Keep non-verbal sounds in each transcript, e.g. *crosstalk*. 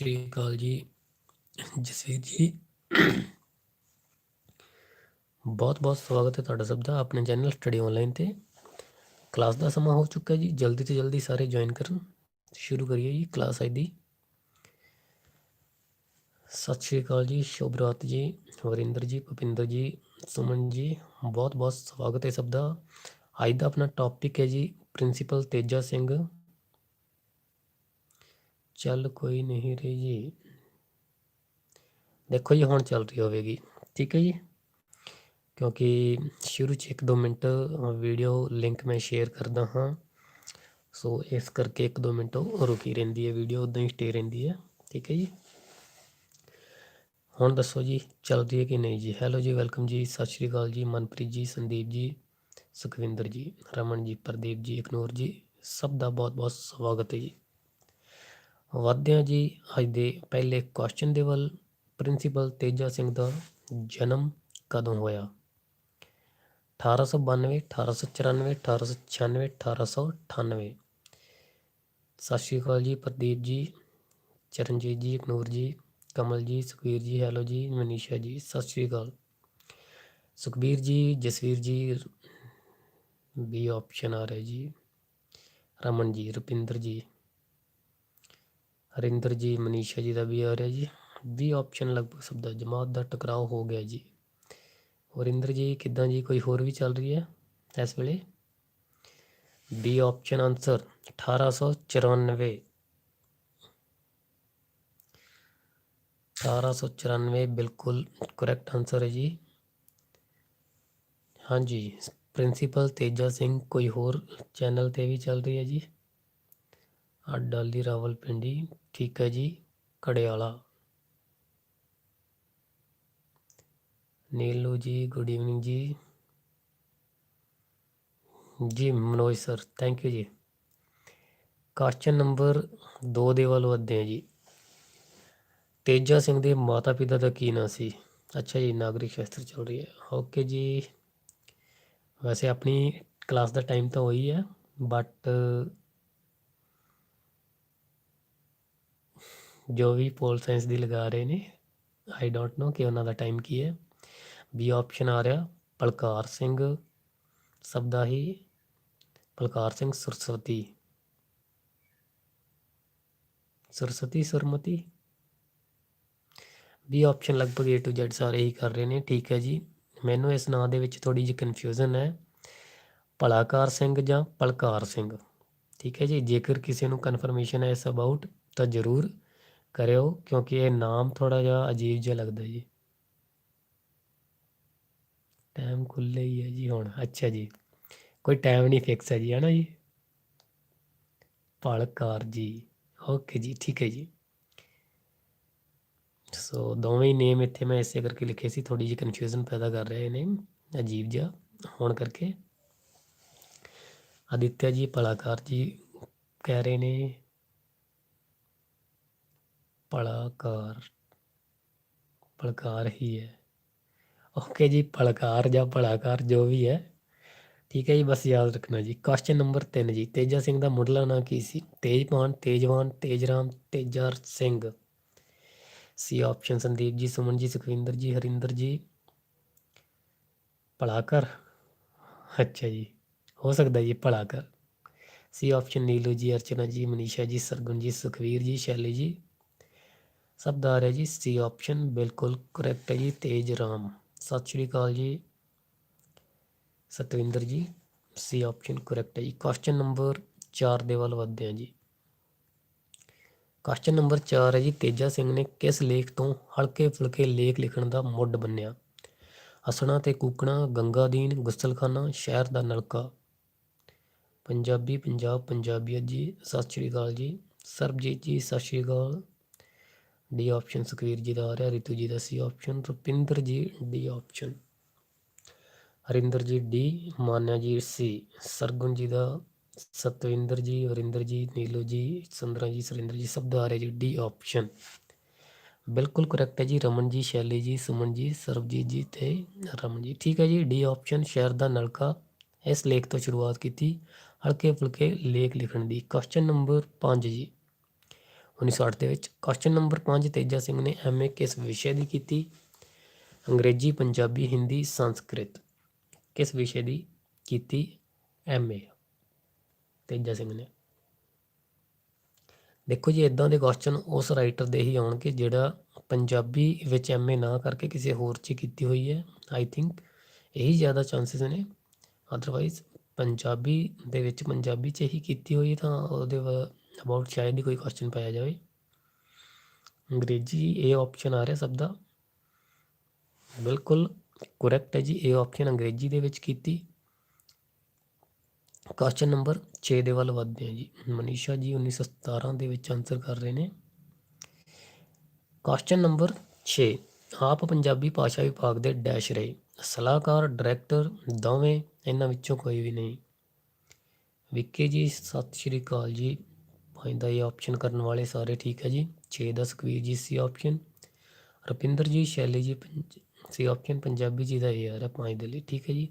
ਸ਼੍ਰੀ ਅਕਾਲ ਜੀ, ਜਸਵੀਰ ਜੀ। ਬਹੁਤ ਬਹੁਤ ਸਵਾਗਤ ਹੈ ਤੁਹਾਡਾ ਸਭ ਦਾ ਆਪਣੇ ਚੈਨਲ ਸਟੱਡੀ ਆਨਲਾਈਨ ਤੇ। ਕਲਾਸ ਦਾ ਸਮਾਂ ਹੋ ਚੁੱਕਾ ਜੀ, ਜਲਦੀ ਤੋਂ ਜਲਦੀ ਸਾਰੇ ਜੁਆਇਨ ਕਰਨ। ਸ਼ੁਰੂ ਕਰੀਏ ਜੀ ਕਲਾਸ ਅੱਜ ਦੀ। ਸਤਿ ਸ਼੍ਰੀ ਅਕਾਲ ਜੀ ਸ਼ੁਭਰਾਤ ਜੀ, ਵਰਿੰਦਰ ਜੀ, ਭੁਪਿੰਦਰ ਜੀ, ਸੁਮਨ ਜੀ ਬਹੁਤ ਬਹੁਤ ਸਵਾਗਤ ਹੈ ਸਭ ਦਾ। ਅੱਜ ਦਾ ਆਪਣਾ ਟੌਪਿਕ ਹੈ ਜੀ ਪ੍ਰਿੰਸੀਪਲ ਤੇਜਾ ਸਿੰਘ। ਚੱਲ ਕੋਈ ਨਹੀਂ ਰਹੀ ਜੀ। ਦੇਖੋ ਜੀ, ਹੁਣ ਚੱਲ ਰਹੀ ਹੋਵੇਗੀ। ਠੀਕ ਹੈ ਜੀ? ਕਿਉਂਕਿ ਸ਼ੁਰੂ 'ਚ 1-2 ਮਿੰਟ ਵੀਡੀਓ ਲਿੰਕ ਮੈਂ ਸ਼ੇਅਰ ਕਰਦਾ ਹਾਂ। ਸੋ ਇਸ ਕਰਕੇ 1-2 ਮਿੰਟ ਉਹ ਰੁਕੀ ਰਹਿੰਦੀ ਹੈ ਵੀਡੀਓ ਉਦਾਂ ਹੀ ਸਟੇ ਰਹਿੰਦੀ ਹੈ। ਠੀਕ ਹੈ ਜੀ? ਹੁਣ ਦੱਸੋ ਜੀ, ਚੱਲ ਰਹੀ ਹੈ ਕਿ ਨਹੀਂ ਜੀ? ਹੈਲੋ ਜੀ ਵੈਲਕਮ ਜੀ। ਸਤਿ ਸ਼੍ਰੀ ਅਕਾਲ ਜੀ। ਮਨਪ੍ਰੀਤ ਜੀ, ਸੰਦੀਪ ਜੀ, ਸੁਖਵਿੰਦਰ ਜੀ, ਰਮਨ ਜੀ, ਪ੍ਰਦੀਪ ਜੀ, ਇਕਨੂਰ ਜੀ। ਸਭ ਦਾ ਬਹੁਤ ਬਹੁਤ ਸਵਾਗਤ ਹੈ ਜੀ। ਵਧਦੇ ਹਾਂ ਜੀ, ਅੱਜ ਦੇ ਪਹਿਲੇ ਕੁਐਸਚਨ ਦੇ ਵੱਲ ਪ੍ਰਿੰਸੀਪਲ ਤੇਜਾ ਸਿੰਘ ਦਾ ਜਨਮ ਕਦੋਂ ਹੋਇਆ? 1892 1894 1896 1898 ਸਤਿ ਸ਼੍ਰੀ ਅਕਾਲ ਜੀ, ਪ੍ਰਦੀਪ ਜੀ, ਚਰਨਜੀਤ ਜੀ ਇਕਨੂਰ ਜੀ, ਕਮਲ ਜੀ ਸੁਖਵੀਰ ਜੀ, ਹੈਲੋ ਜੀ, ਮਨੀਸ਼ਾ ਜੀ, ਸਤਿ ਸ਼੍ਰੀ ਅਕਾਲ। ਸੁਖਬੀਰ ਜੀ, ਜਸਵੀਰ ਜੀ ਬੀ ਆਪਸ਼ਨ ਆ ਰਿਹਾ ਜੀ। ਰਮਨ ਜੀ, ਰੁਪਿੰਦਰ ਜੀ। ਹਰਿੰਦਰ ਜੀ, ਮਨੀਸ਼ਾ ਜੀ ਦਾ ਵੀ ਆ ਰਿਹਾ ਜੀ। ਵੀ ਆਪਸ਼ਨ ਲਗਭਗ ਸਭ ਦਾ ਜਮਾਤ ਦਾ ਟਕਰਾਓ ਹੋ ਗਿਆ ਜੀ। ਹਰਿੰਦਰ ਜੀ, ਕਿੱਦਾਂ ਜੀ? ਕੋਈ ਹੋਰ ਵੀ ਚੱਲ ਰਹੀ ਹੈ ਇਸ ਵੇਲੇ? ਬੀ ਆਪਸ਼ਨ ਆਨਸਰ 1894 1894 ਬਿਲਕੁਲ ਕਰੈਕਟ ਆਨਸਰ ਹੈ ਜੀ। ਹਾਂਜੀ ਪ੍ਰਿੰਸੀਪਲ ਤੇਜਾ ਸਿੰਘ, ਕੋਈ ਹੋਰ ਚੈਨਲ ਤੇ ਵੀ ਚੱਲ ਰਹੀ ਹੈ ਜੀ? ਅਡਾਲੀ ਰਾਵਲਪਿੰਡੀ, ਠੀਕ ਹੈ ਜੀ ਕੜਿਆਲਾ ਨੀਲੂ ਜੀ ਗੁੱਡ ਈਵਨਿੰਗ ਜੀ। ਜੀ, Manoj sir thank you ji. Question number 2 ਦੇ ਵੱਲ ਵਧਦੇ ਹਾਂ ਜੀ। ਤੇਜਾ ਸਿੰਘ ਦੇ ਮਾਤਾ ਪਿਤਾ ਦਾ ਕੀ ਨਾਂ ਸੀ? ਅੱਛਾ ਜੀ, ਨਾਗਰਿਕ ਸ਼ਾਸਤਰ ਚੱਲ ਰਹੀ ਹੈ। ਓਕੇ ਜੀ। ਵੈਸੇ ਆਪਣੀ ਕਲਾਸ ਦਾ ਟਾਈਮ ਤਾਂ ਹੋਈ ਹੈ ਬਟ ਜੋ ਵੀ ਪੋਲ ਸਾਇੰਸ ਦੀ ਲਗਾ ਰਹੇ ਨੇ ਆਈ ਡੋਂਟ ਨੋ ਕਿ ਉਹਨਾਂ ਦਾ ਟਾਈਮ ਕੀ ਹੈ। ਬੀ ਆਪਸ਼ਨ ਆ ਰਿਹਾ ਪਲਕਾਰ ਸਿੰਘ ਸਭ ਦਾ ਹੀ ਪਲਕਾਰ ਸਿੰਘ ਸਰਸਵਤੀ ਸਰਸਵਤੀ ਸਰਮਤੀ ਬੀ ਆਪਸ਼ਨ ਲਗਭਗ A to Z ਸਾਰੇ ਹੀ ਕਰ ਰਹੇ ਨੇ, ਠੀਕ ਹੈ ਜੀ। ਮੈਨੂੰ ਇਸ ਨਾਂ ਦੇ ਵਿੱਚ ਥੋੜੀ ਜਿਹੀ ਕਨਫਿਊਜ਼ਨ ਹੈ। ਭਲਾਕਾਰ ਸਿੰਘ ਜਾਂ ਪਲਕਾਰ ਸਿੰਘ ਠੀਕ ਹੈ ਜੀ। ਜੇਕਰ ਕਿਸੇ ਨੂੰ ਕਨਫਰਮੇਸ਼ਨ ਹੈ ਇਸ ਅਬਾਊਟ ਤਾਂ ਜ਼ਰੂਰ ਕਰਿਓ, ਕਿਉਂਕਿ ਇਹ ਨਾਮ ਥੋੜਾ ਜਿਹਾ ਅਜੀਬ ਜਿਹਾ ਲੱਗਦਾ ਜੀ। ਟਾਈਮ ਖੁੱਲੇ ਹੀ ਹੈ ਜੀ ਹੁਣ। ਅੱਛਾ ਜੀ। ਕੋਈ ਟਾਈਮ ਨਹੀਂ ਫਿਕਸ ਹੈ ਜੀ, ਹੈ ਨਾ ਜੀ? ਭਲਕਾਰ ਜੀ। ਓਕੇ ਜੀ, ਠੀਕ ਹੈ ਜੀ। ਸੋ ਦੋਵੇਂ ਨੇਮ ਇੱਥੇ ਮੈਂ ਇਸੇ ਕਰਕੇ ਲਿਖੇ ਸੀ ਥੋੜੀ ਜਿਹੀ ਕਨਫਿਊਜ਼ਨ ਪੈਦਾ ਕਰ ਰਹੇ ਨੇ, ਅਜੀਬ ਜਿਹਾ ਹੋਣ ਕਰਕੇ। ਆਦਿਤਿਆ ਜੀ ਪਲਾਕਾਰ ਜੀ ਕਹਿ ਰਹੇ ਨੇ ਭਲਾਕਾਰ ਭਲਕਾਰ ਹੀ ਹੈ। ਓਕੇ ਜੀ, ਭਲਕਾਰ ਜਾਂ ਭਲਾਕਾਰ ਜੋ ਵੀ ਹੈ। ਠੀਕ ਹੈ ਜੀ, ਬਸ ਯਾਦ ਰੱਖਣਾ ਜੀ। ਕੁਐਸਚਨ ਨੰਬਰ 3 ਜੀ। ਤੇਜਾ ਸਿੰਘ ਦਾ ਮੁੱਢਲਾ ਨਾਂ ਕੀ ਸੀ? ਤੇਜਪਾਨ, ਤੇਜਵਾਨ, ਤੇਜਰਾਮ, ਤੇਜਰ ਸਿੰਘ। ਸੀ ਆਪਸ਼ਨ ਸੰਦੀਪ ਜੀ, ਸੁਮਨ ਜੀ, ਸੁਖਵਿੰਦਰ ਜੀ, ਹਰਿੰਦਰ ਜੀ। ਭਲਾਕਰ। ਅੱਛਾ ਜੀ। ਹੋ ਸਕਦਾ ਜੀ ਭਲਾਕਰ। ਸੀ ਆਪਸ਼ਨ ਨੀਲੂ ਜੀ, ਅਰਚਨਾ ਜੀ, ਮਨੀਸ਼ਾ ਜੀ, ਸਰਗੁਣ ਜੀ, ਸੁਖਵੀਰ ਜੀ, ਸ਼ੈਲੀ ਜੀ। ਸਭ ਦਾ ਆ ਰਿਹਾ ਜੀ ਸੀ ਆਪਸ਼ਨ ਬਿਲਕੁਲ ਕਰੈਕਟ ਹੈ ਜੀ, ਤੇਜ ਰਾਮ। ਸਤਿ ਸ਼੍ਰੀ ਅਕਾਲ ਜੀ। ਸਤਵਿੰਦਰ ਜੀ ਸੀ ਆਪਸ਼ਨ ਕਰੈਕਟ ਹੈ ਜੀ। ਕੁਐਸਚਨ ਨੰਬਰ 4 ਦੇ ਵੱਲ ਵਧਦੇ ਹਾਂ ਜੀ। ਕੁਐਸਚਨ ਨੰਬਰ 4 ਹੈ ਜੀ, ਤੇਜਾ ਸਿੰਘ ਨੇ ਕਿਸ ਲੇਖ ਤੋਂ ਹਲਕੇ ਫੁਲਕੇ ਲੇਖ ਲਿਖਣ ਦਾ ਮੁੱਢ ਬੰਨਿਆ? ਹਸਣਾ ਤੇ ਕੂਕਣਾ ਗੰਗਾਦੀਨ ਗੁਸਲਖਾਨਾ, ਸ਼ਹਿਰ ਦਾ ਨਲਕਾ। ਪੰਜਾਬੀ ਪੰਜਾਬ ਪੰਜਾਬੀਅਤ ਜੀ, ਸਤਿ ਸ਼੍ਰੀ ਅਕਾਲ ਜੀ। ਸਰਬਜੀਤ ਜੀ, ਸਤਿ ਸ਼੍ਰੀ ਅਕਾਲ। ਡੀ ਆਪਸ਼ਨ ਸੁਖਵੀਰ ਜੀ ਦਾ ਆ ਰਿਹਾ ਰਿਤੂ ਜੀ ਦਾ ਸੀ ਆਪਸ਼ਨ ਰੁਪਿੰਦਰ ਜੀ ਡੀ ਆਪਸ਼ਨ ਹਰਿੰਦਰ ਜੀ ਡੀ ਮਾਨਿਆ ਜੀ ਸੀ ਸਰਗੁਣ ਜੀ ਦਾ ਸਤਵਿੰਦਰ ਜੀ ਵਰਿੰਦਰ ਜੀ ਨੀਲੂ ਜੀ ਸੰਦਰਾ ਜੀ ਸੁਰਿੰਦਰ ਜੀ ਸਭ ਦਾ ਆ ਰਿਹਾ ਜੀ ਡੀ ਆਪਸ਼ਨ ਬਿਲਕੁਲ ਕਰੈਕਟ ਹੈ ਜੀ ਰਮਨ ਜੀ ਸ਼ੈਲੀ ਜੀ ਸੁਮਨ ਜੀ ਸਰਬਜੀਤ ਜੀ ਤੇ ਰਮਨ ਜੀ ਠੀਕ ਹੈ ਜੀ ਡੀ ਆਪਸ਼ਨ ਸ਼ਹਿਰ ਦਾ ਨਲਕਾ ਇਸ ਲੇਖ ਤੋਂ ਸ਼ੁਰੂਆਤ ਕੀਤੀ ਹਲਕੇ ਫੁਲਕੇ ਲੇਖ ਲਿਖਣ ਦੀ ਕੁਐਸਚਨ ਨੰਬਰ 5 ਜੀ 1960 ਦੇ ਵਿੱਚ ਕੁਐਸਚਨ ਨੰਬਰ 5 ਤੇਜਾ ਸਿੰਘ ਨੇ ਐਮਏ ਕਿਸ ਵਿਸ਼ੇ ਦੀ ਕੀਤੀ? ਅੰਗਰੇਜ਼ੀ, ਪੰਜਾਬੀ, ਹਿੰਦੀ, ਸੰਸਕ੍ਰਿਤ। ਕਿਸ ਵਿਸ਼ੇ ਦੀ ਕੀਤੀ ਐਮਏ ਤੇਜਾ ਸਿੰਘ ਨੇ। ਦੇਖੋ ਜੀ ਇਦਾਂ ਦੇ ਕੁਐਸਚਨ ਉਸ ਰਾਈਟਰ ਦੇ ਹੀ ਆਉਣਗੇ ਜਿਹੜਾ ਪੰਜਾਬੀ ਵਿੱਚ ਐਮਏ ਨਾ ਕਰਕੇ ਕਿਸੇ ਹੋਰ 'ਚ ਕੀਤੀ ਹੋਈ ਹੈ। ਆਈ ਥਿੰਕ ਇਹੀ ਜ਼ਿਆਦਾ ਚਾਂਸਸ ਨੇ। ਅਦਰਵਾਈਜ਼ ਪੰਜਾਬੀ ਦੇ ਵਿੱਚ ਪੰਜਾਬੀ 'ਚ ਹੀ ਕੀਤੀ ਹੋਈ ਤਾਂ ਉਹਦੇ ਅਬਾਊਟ ਸ਼ਾਇਦ ਹੀ ਕੋਈ ਕੁਐਸਚਨ ਪਾਇਆ ਜਾਵੇ। ਅੰਗਰੇਜ਼ੀ ਇਹ ਆਪਸ਼ਨ ਆ ਰਿਹਾ ਸਭ ਦਾ। ਬਿਲਕੁਲ ਕਰੈਕਟ ਹੈ ਜੀ, ਇਹ ਆਪਸ਼ਨ ਅੰਗਰੇਜ਼ੀ ਦੇ ਵਿੱਚ ਕੀਤੀ। ਕੁਐਸਚਨ ਨੰਬਰ 6 ਦੇ ਵੱਲ ਵਧਦੇ ਹਾਂ ਜੀ। ਮਨੀਸ਼ਾ ਜੀ 1917 ਦੇ ਵਿੱਚ ਆਨਸਰ ਕਰ ਰਹੇ ਨੇ। ਕੁਐਸਚਨ ਨੰਬਰ 6 ਆਪ ਪੰਜਾਬੀ ਭਾਸ਼ਾ ਵਿਭਾਗ ਦੇ ਡੈਸ਼ ਰਹੇ। ਸਲਾਹਕਾਰ ਡਾਇਰੈਕਟਰ ਦੋਵੇਂ ਇਹਨਾਂ ਵਿੱਚੋਂ ਕੋਈ ਵੀ ਨਹੀਂ। ਵਿੱਕੇ ਜੀ, ਸਤਿ ਸ਼੍ਰੀ ਅਕਾਲ ਜੀ। ਪੰਜ ਦਾ ਇਹ ਆਪਸ਼ਨ ਕਰਨ ਵਾਲੇ ਸਾਰੇ ਠੀਕ ਹੈ ਜੀ। 6 ਦਾ ਸੁਖਵੀਰ ਜੀ ਸੀ ਆਪਸ਼ਨ ਰੁਪਿੰਦਰ ਜੀ, ਸ਼ੈਲੀ ਜੀ ਸੀ ਆਪਸ਼ਨ ਪੰਜਾਬੀ ਜੀ ਦਾ ਇਹ ਆ ਰਿਹਾ ਪੰਜ ਦੇ ਲਈ ਠੀਕ ਹੈ ਜੀ।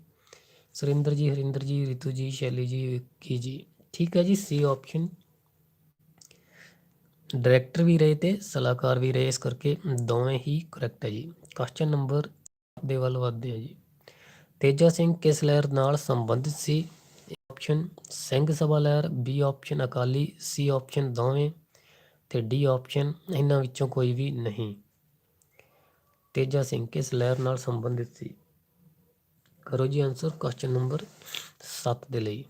ਸੁਰਿੰਦਰ ਜੀ, ਹਰਿੰਦਰ ਜੀ, ਰਿਤੂ ਜੀ, ਸ਼ੈਲੀ ਜੀ, ਵਿੱਕੀ ਜੀ ਠੀਕ ਹੈ ਜੀ ਸੀ ਆਪਸ਼ਨ ਡਾਇਰੈਕਟਰ ਵੀ ਰਹੇ ਤੇ ਸਲਾਹਕਾਰ ਵੀ ਰਹੇ, ਇਸ ਕਰਕੇ ਦੋਵੇਂ ਹੀ ਕਰੈਕਟ ਹੈ ਜੀ। ਕੁਐਸਚਨ ਨੰਬਰ ਦੇ ਵੱਲ ਵੱਧਦੇ ਹਾਂ ਜੀ। ਤੇਜਾ ਸਿੰਘ ਕਿਸ ਲਹਿਰ ਨਾਲ ਸੰਬੰਧਿਤ ਸੀ? ਆਪਸ਼ਨ, ਸਿੰਘ ਸਭਾ ਲਹਿਰ B option, Akali C option ਦੋਵੇਂ ਤੇ ਡੀ ਆਪਸ਼ਨ ਇਹਨਾਂ ਵਿੱਚੋਂ ਕੋਈ ਵੀ ਨਹੀਂ। ਤੇਜਾ ਸਿੰਘ ਕਿਸ ਲਹਿਰ ਨਾਲ ਸੰਬੰਧਿਤ ਸੀ? ਕਰੋ ਜੀ ਆਨਸਰ ਕੁਐਸਚਨ ਨੰਬਰ 7 ਦੇ ਲਈ।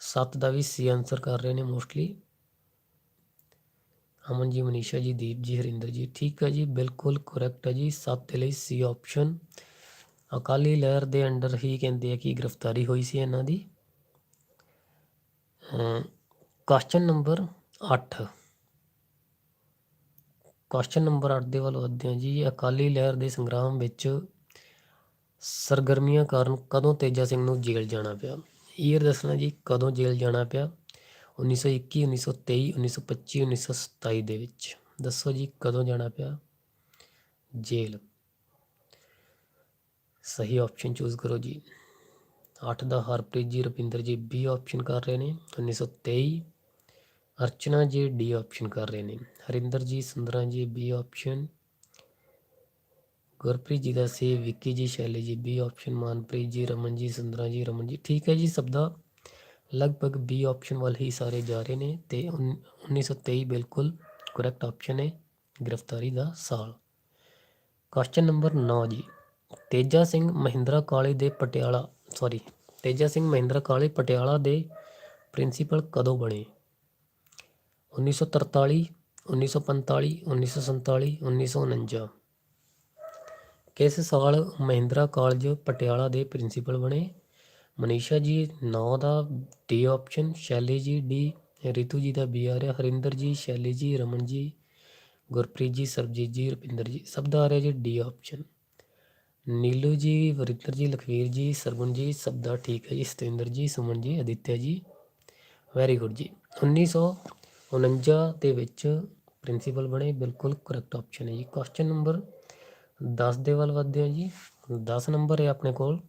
7 ਦਾ ਵੀ ਸੀ ਆਨਸਰ ਕਰ ਰਹੇ ਨੇ ਮੋਸਟਲੀ ਅਮਨ ਜੀ, ਮਨੀਸ਼ਾ ਜੀ, ਦੀਪ ਜੀ, ਹਰਿੰਦਰ ਜੀ, ਠੀਕ ਹੈ ਜੀ, ਬਿਲਕੁਲ ਕਰੈਕਟ ਹੈ ਜੀ। 7 ਦੇ ਲਈ ਸੀ ਆਪਸ਼ਨ ਅਕਾਲੀ ਲਹਿਰ ਦੇ ਅੰਡਰ ਹੀ ਕਹਿੰਦੇ ਆ ਕਿ ਗ੍ਰਿਫਤਾਰੀ ਹੋਈ ਸੀ ਇਹਨਾਂ ਦੀ। ਕੁਐਸਚਨ ਨੰਬਰ 8 ਕੁਐਸਚਨ ਨੰਬਰ 8 ਦੇ ਵੱਲ ਵਧਦੇ ਹਾਂ ਜੀ, ਅਕਾਲੀ ਲਹਿਰ ਦੇ ਸੰਗਰਾਮ ਵਿੱਚ ਸਰਗਰਮੀਆਂ ਕਾਰਨ ਕਦੋਂ ਤੇਜਾ ਸਿੰਘ ਨੂੰ ਜੇਲ੍ਹ ਜਾਣਾ ਪਿਆ? ਈਅਰ ਦੱਸਣਾ ਜੀ, ਕਦੋਂ ਜੇਲ੍ਹ ਜਾਣਾ ਪਿਆ? 1921 1923 1925 1927 ਦੇ ਵਿੱਚ। ਦੱਸੋ ਜੀ, ਕਦੋਂ ਜਾਣਾ ਪਿਆ? ਜੇਲ੍ਹ। ਸਹੀ ਆਪਸ਼ਨ ਚੂਜ਼ ਕਰੋ ਜੀ। 8 ਦਾ ਹਰਪ੍ਰੀਤ ਜੀ, ਰੁਪਿੰਦਰ ਜੀ ਬੀ ਆਪਸ਼ਨ ਕਰ ਰਹੇ ਨੇ। 1923 ਅਰਚਨਾ ਜੀ ਡੀ ਆਪਸ਼ਨ ਕਰ ਰਹੇ ਨੇ। ਹਰਿੰਦਰ ਜੀ, ਸੁੰਦਰਾ ਜੀ ਬੀ ਆਪਸ਼ਨ ਗੁਰਪ੍ਰੀਤ ਜੀ ਦਾ ਸੀ ਵਿੱਕੀ ਜੀ, ਸ਼ੈਲੀ ਜੀ ਬੀ ਆਪਸ਼ਨ ਮਾਨਪ੍ਰੀਤ ਜੀ, ਰਮਨ ਜੀ, ਸੁੰਦਰਾ ਜੀ, ਰਮਨ ਜੀ, ਠੀਕ ਹੈ ਜੀ ਸਭ ਦਾ। ਲਗਭਗ ਬੀ ਆਪਸ਼ਨ ਵੱਲ ਹੀ ਸਾਰੇ ਜਾ ਰਹੇ ਨੇ ਤੇ 1923 ਬਿਲਕੁਲ ਕਰੈਕਟ ਆਪਸ਼ਨ ਹੈ। ਗ੍ਰਿਫਤਾਰੀ ਦਾ ਸਾਲ। ਕੁਐਸਚਨ ਨੰਬਰ 9 ਜੀ। ਤੇਜਾ ਸਿੰਘ ਮਹਿੰਦਰਾ ਕਾਲਜ ਦੇ ਪਟਿਆਲਾ ਸੌਰੀ ਤੇਜਾ ਸਿੰਘ ਮਹਿੰਦਰਾ ਕਾਲਜ ਪਟਿਆਲਾ ਦੇ ਪ੍ਰਿੰਸੀਪਲ ਕਦੋਂ ਬਣੇ? 1943 1945 1947 1949 ਕਿਸ ਸਾਲ ਮਹਿੰਦਰਾ ਕਾਲਜ ਪਟਿਆਲਾ ਦੇ ਪ੍ਰਿੰਸੀਪਲ ਬਣੇ? ਮਨੀਸ਼ਾ ਜੀ 9 ਦਾ ਡੀ ਆਪਸ਼ਨ ਸ਼ੈਲੀ ਜੀ ਡੀ ਰਿਤੂ ਜੀ ਦਾ ਬੀ ਆ ਰਿਹਾ, ਹਰਿੰਦਰ ਜੀ, ਸ਼ੈਲੀ ਜੀ, ਰਮਨ ਜੀ, ਗੁਰਪ੍ਰੀਤ ਜੀ, ਸਰਬਜੀਤ ਜੀ, ਰੁਪਿੰਦਰ ਜੀ, ਸਭ ਦਾ ਆ ਰਿਹਾ ਜੀ ਡੀ ਆਪਸ਼ਨ ਨੀਲੂ ਜੀ, ਵਰਿੰਦਰ ਜੀ, ਲਖਵੀਰ ਜੀ, ਸਰਗੁਣ ਜੀ, ਸਭ ਦਾ ਠੀਕ ਹੈ ਜੀ, ਸਤਿੰਦਰ ਜੀ, ਸੁਮਨ ਜੀ, ਅਦਿੱਤਿਆ ਜੀ। ਵੈਰੀ ਗੁੱਡ ਜੀ। 1949 ਦੇ ਵਿੱਚ ਪ੍ਰਿੰਸੀਪਲ ਬਣੇ, ਬਿਲਕੁਲ ਕਰੈਕਟ ਆਪਸ਼ਨ ਹੈ ਜੀ। ਕੁਐਸਚਨ ਨੰਬਰ 10 ਦੇ ਵੱਲ ਵਧਦੇ ਹਾਂ ਜੀ। 10 ਨੰਬਰ ਹੈ ਆਪਣੇ ਕੋਲ।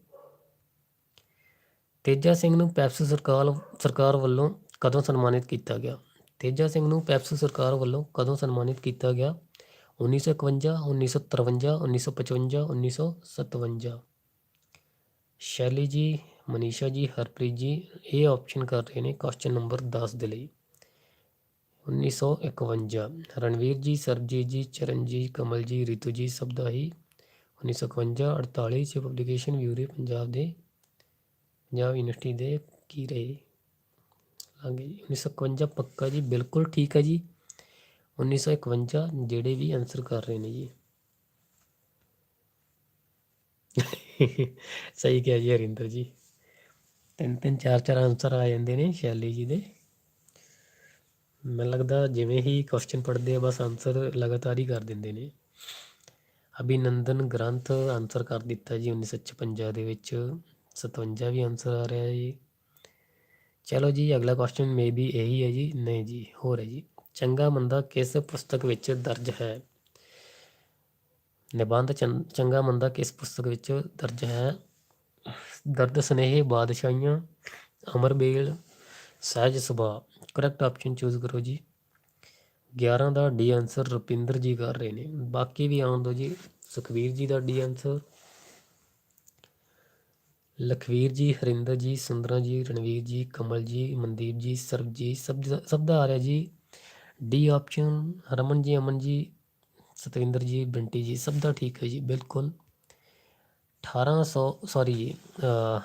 ਤੇਜਾ ਸਿੰਘ ਨੂੰ ਪੈਪਸੂ ਸਰਕਾਰ ਸਰਕਾਰ ਵੱਲੋਂ ਕਦੋਂ ਸਨਮਾਨਿਤ ਕੀਤਾ ਗਿਆ? ਤੇਜਾ ਸਿੰਘ ਨੂੰ ਪੈਪਸੂ ਸਰਕਾਰ ਵੱਲੋਂ ਕਦੋਂ ਸਨਮਾਨਿਤ ਕੀਤਾ ਗਿਆ? 1951 1953 1955 1957 ਸ਼ੈਲੀ ਜੀ, ਮਨੀਸ਼ਾ ਜੀ, ਹਰਪ੍ਰੀਤ ਜੀ, ਇਹ ਆਪਸ਼ਨ ਕਰ ਰਹੇ ਨੇ ਕੁਐਸਚਨ ਨੰਬਰ 10 ਦੇ ਲਈ। 1951 ਰਣਵੀਰ ਜੀ, ਸਰਬਜੀਤ ਜੀ ਚਰਨਜੀਤ ਕਮਲ ਜੀ, ਰਿਤੂ ਜੀ ਸਭ ਦਾ ਹੀ 1951 48 ਚ ਪਬਲੀਕੇਸ਼ਨ ਵਿਊਰੇ ਪੰਜਾਬ ਦੇ, ਪੰਜਾਬ ਯੂਨੀਵਰਸਿਟੀ ਦੇ ਕੀ ਰਹੇ? ਲਾਂਗੇ ਜੀ। 1951 ਪੱਕਾ ਜੀ, ਬਿਲਕੁਲ ਠੀਕ ਹੈ ਜੀ। 1951 ਜਿਹੜੇ ਵੀ ਆਨਸਰ ਕਰ ਰਹੇ ਨੇ ਜੀ। ਸਹੀ ਕਿਹਾ ਜੀ ਹਰਿੰਦਰ ਜੀ। ਤਿੰਨ ਤਿੰਨ ਚਾਰ ਚਾਰ ਆਨਸਰ ਆ ਜਾਂਦੇ ਨੇ ਸ਼ੈਲੀ ਜੀ ਦੇ। ਮੈਨੂੰ ਲੱਗਦਾ ਜਿਵੇਂ ਹੀ ਕੁਐਸਚਨ ਪੜ੍ਹਦੇ ਆ ਬਸ ਆਨਸਰ ਲਗਾਤਾਰ ਹੀ ਕਰ ਦਿੰਦੇ ਨੇ। ਅਭਿਨੰਦਨ ਗ੍ਰੰਥ ਆਨਸਰ ਕਰ ਦਿੱਤਾ ਜੀ 1956 ਦੇ ਵਿੱਚ। 57 ਵੀ ਆਨਸਰ ਆ ਰਿਹਾ ਜੀ। ਚਲੋ ਜੀ, ਅਗਲਾ ਕੁਐਸਚਨ ਮੇ ਬੀ ਇਹੀ ਹੈ ਜੀ। ਨਹੀਂ ਜੀ, ਹੋਰ ਹੈ ਜੀ। ਚੰਗਾ ਮੰਦਾ ਕਿਸ ਪੁਸਤਕ ਵਿੱਚ ਦਰਜ ਹੈ? ਨਿਬੰਧ ਚੰ- ਚੰਗਾ ਮੰਦਾ ਕਿਸ ਪੁਸਤਕ ਵਿੱਚ ਦਰਜ ਹੈ? ਦਰਦ ਸਨੇਹ ਬਾਦਸ਼ਾਹੀਆਂ ਅਮਰਬੇਲ ਸਹਿਜ ਸੁਭਾਅ। ਕਰੈਕਟ ਆਪਸ਼ਨ ਚੂਜ਼ ਕਰੋ ਜੀ। 11 ਦਾ ਡੀ ਆਨਸਰ ਰੁਪਿੰਦਰ ਜੀ ਕਰ ਰਹੇ ਨੇ। ਬਾਕੀ ਵੀ ਆਉਣ ਦਿਓ ਜੀ। ਸੁਖਵੀਰ ਜੀ ਦਾ ਡੀ ਆਨਸਰ ਲਖਵੀਰ ਜੀ, ਹਰਿੰਦਰ ਜੀ, ਸੁੰਦਰਾ ਜੀ, ਰਣਵੀਰ ਜੀ, ਕਮਲ ਜੀ, ਮਨਦੀਪ ਜੀ ਸਰਬ ਜੀ ਸਭ ਸਭ ਦਾ ਆ ਰਿਹਾ ਜੀ। ਡੀ ਆਪਸ਼ਨ ਰਮਨ ਜੀ ਅਮਨ ਜੀ ਸਤਵਿੰਦਰ ਜੀ ਬੰਟੀ ਜੀ ਸਭ ਦਾ ਠੀਕ ਹੈ ਜੀ ਬਿਲਕੁਲ 1800 ਸੌਰੀ ਜੀ ਅਹ,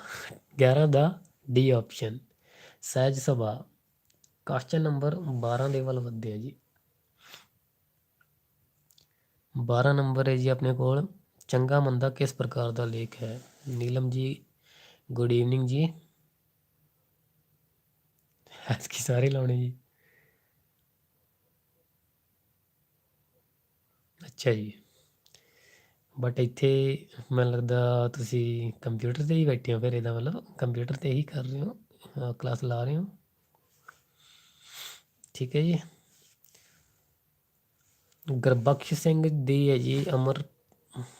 11 ਦਾ ਡੀ ਆਪਸ਼ਨ ਸਹਿਜ ਸਭਾ ਕੁਐਸਚਨ ਨੰਬਰ 12 ਦੇ ਵੱਲ ਵਧਦੇ ਆ ਜੀ 12 ਨੰਬਰ ਹੈ ਜੀ ਆਪਣੇ ਕੋਲ ਚੰਗਾ ਮੰਦਾ ਕਿਸ ਪ੍ਰਕਾਰ ਦਾ ਲੇਖ ਹੈ ਨੀਲਮ ਜੀ ਗੁੱਡ ਈਵਨਿੰਗ ਜੀ ਕੀ ਸਾਰੇ ਲਾਉਣੇ ਜੀ ਅੱਛਾ ਜੀ। ਬਟ ਇੱਥੇ ਮੈਨੂੰ ਲੱਗਦਾ ਤੁਸੀਂ ਕੰਪਿਊਟਰ ਤੇ ਹੀ ਬੈਠੇ ਹੋ ਫਿਰ ਇਹਦਾ ਮਤਲਬ। ਕੰਪਿਊਟਰ ਤੇ ਹੀ ਕਰ ਰਹੇ ਹੋ ਕਲਾਸ ਲਾ ਰਹੇ ਹੋ। ਠੀਕ ਹੈ ਜੀ। ਗੁਰਬਖਸ਼ ਸਿੰਘ ਦੀ ਹੈ ਜੀ ਅਮਰ,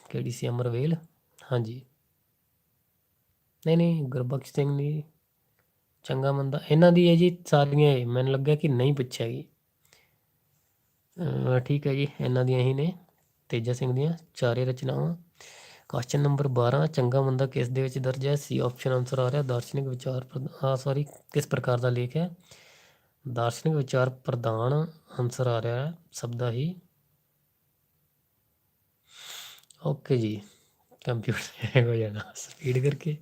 ਕਿਹੜੀ ਸੀ ਅਮਰਵੇਲ ਹਾਂਜੀ। ਨਹੀਂ ਨਹੀਂ, ਗੁਰਬਖਸ਼ ਸਿੰਘ ਨਹੀਂ ਚੰਗਾ ਮੰਦਾ ਇਹਨਾਂ ਦੀ ਹੈ ਜੀ ਸਾਰੀਆਂ ਇਹ। ਮੈਨੂੰ ਲੱਗਿਆ ਕਿ ਨਹੀਂ ਪੁੱਛਿਆ ਗਈ ਠੀਕ ਹੈ ਜੀ, ਇਹਨਾਂ ਦੀਆਂ ਹੀ ਨੇ। ਤੇਜਾ ਸਿੰਘ ਦੀਆਂ ਚਾਰੇ ਰਚਨਾਵਾਂ। ਕੁਐਸਚਨ ਨੰਬਰ 12 ਚੰਗਾ ਮੰਦਾ ਕਿਸ ਦੇ ਵਿੱਚ ਦਰਜ ਹੈ। ਸੀ ਆਪਸ਼ਨ ਆਨਸਰ ਆ ਰਿਹਾ। ਦਾਰਸ਼ਨਿਕ ਵਿਚਾਰ ਪ੍ਰਧ- ਆ ਸੌਰੀ ਕਿਸ ਪ੍ਰਕਾਰ ਦਾ ਲੇਖ ਹੈ? ਦਾਰਸ਼ਨਿਕ ਵਿਚਾਰ ਪ੍ਰਧਾਨ ਆਨਸਰ ਆ ਰਿਹਾ ਹੈ, ਸਭ ਦਾ ਹੀ। ਓਕੇ ਜੀ ਕੰਪਿਊਟਰ *laughs* ਹੈਂਗ ਹੋ ਜਾਣਾ ਸਪੀਡ ਕਰਕੇ।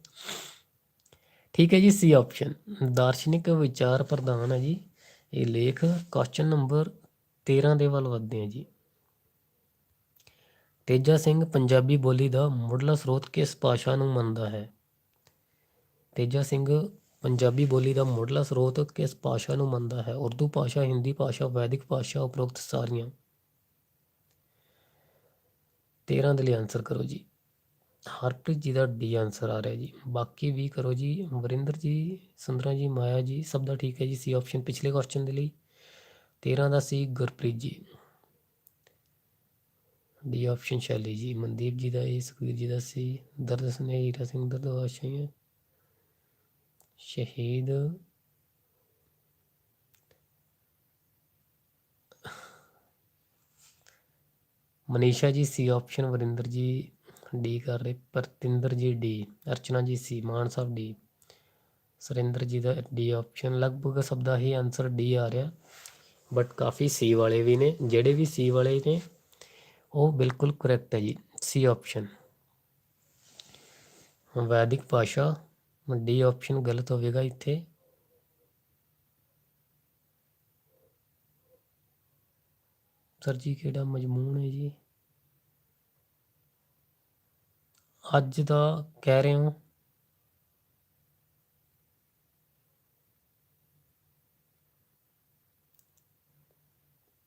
ਠੀਕ ਹੈ ਜੀ ਸੀ ਆਪਸ਼ਨ ਦਾਰਸ਼ਨਿਕ ਵਿਚਾਰ ਪ੍ਰਧਾਨ ਹੈ ਜੀ। ਇਹ ਲੇਖ ਕੁਐਸਚਨ ਨੰਬਰ 13 ਦੇ ਵੱਲ ਵਧਦੇ ਹਾਂ ਜੀ। ਤੇਜਾ ਸਿੰਘ ਪੰਜਾਬੀ ਬੋਲੀ ਦਾ ਮੁੱਢਲਾ ਸਰੋਤ ਕਿਸ ਭਾਸ਼ਾ ਨੂੰ ਮੰਨਦਾ ਹੈ? ਤੇਜਾ ਸਿੰਘ ਪੰਜਾਬੀ ਬੋਲੀ ਦਾ ਮੁੱਢਲਾ ਸਰੋਤ ਕਿਸ ਭਾਸ਼ਾ ਨੂੰ ਮੰਨਦਾ ਹੈ? ਉਰਦੂ ਭਾਸ਼ਾ, ਹਿੰਦੀ ਭਾਸ਼ਾ, ਵੈਦਿਕ ਭਾਸ਼ਾ ਉਪਰੋਕਤ ਸਾਰੀਆਂ। 13 ਦੇ ਲਈ ਆਨਸਰ ਕਰੋ ਜੀ। ਹਰਪ੍ਰੀਤ ਜੀ ਦਾ ਡੀ ਆਨਸਰ ਆ ਰਿਹਾ ਜੀ। ਬਾਕੀ ਵੀ ਕਰੋ ਜੀ। ਵਰਿੰਦਰ ਜੀ, ਸੁੰਦਰਾ ਜੀ, ਮਾਇਆ ਜੀ, ਸਭ ਦਾ ਠੀਕ ਹੈ ਜੀ। ਸੀ ਆਪਸ਼ਨ ਪਿਛਲੇ ਕੁਐਸਚਨ ਦੇ ਲਈ। 13 ਦਾ ਸੀ ਗੁਰਪ੍ਰੀਤ ਜੀ। ਡੀ ਆਪਸ਼ਨ ਸ਼ੈਲੀ ਜੀ। ਮਨਦੀਪ ਜੀ ਦਾ ਇਹ ਸੁਖਵੀਰ ਜੀ ਦਾ ਸੀ। ਦਰਦ ਸਨੇ ਹੀਰਾ ਸਿੰਘ, ਦਰਦ ਵਾਸ਼ਾਈਆਂ ਸ਼ਹੀਦ। ਮਨੀਸ਼ਾ ਜੀ ਸੀ ਆਪਸ਼ਨ ਵਰਿੰਦਰ ਜੀ ਡੀ ਕਰ ਰਹੇ। ਪ੍ਰਤਿੰਦਰ ਜੀ ਡੀ, ਅਰਚਨਾ ਜੀ ਸੀ, ਮਾਨ ਸਾਹਿਬ ਡੀ। ਸੁਰਿੰਦਰ ਜੀ ਦਾ ਡੀ ਆਪਸ਼ਨ ਲਗਭਗ ਸਭ ਦਾ ਹੀ ਆਨਸਰ ਡੀ ਆ ਰਿਹਾ। ਬਟ ਕਾਫੀ ਸੀ ਵਾਲੇ ਵੀ ਨੇ। ਜਿਹੜੇ ਵੀ ਸੀ ਵਾਲੇ ਨੇ ਉਹ ਬਿਲਕੁਲ ਕਰੈਕਟ ਹੈ ਜੀ ਸੀ ਆਪਸ਼ਨ ਵੈਦਿਕ ਭਾਸ਼ਾ ਡੀ ਆਪਸ਼ਨ ਗਲਤ ਹੋਵੇਗਾ ਇੱਥੇ। ਸਰ ਜੀ, ਕਿਹੜਾ ਮਜਮੂਨ ਹੈ ਜੀ? ਅੱਜ ਦਾ ਕਹਿ ਰਹੇ ਹੋ।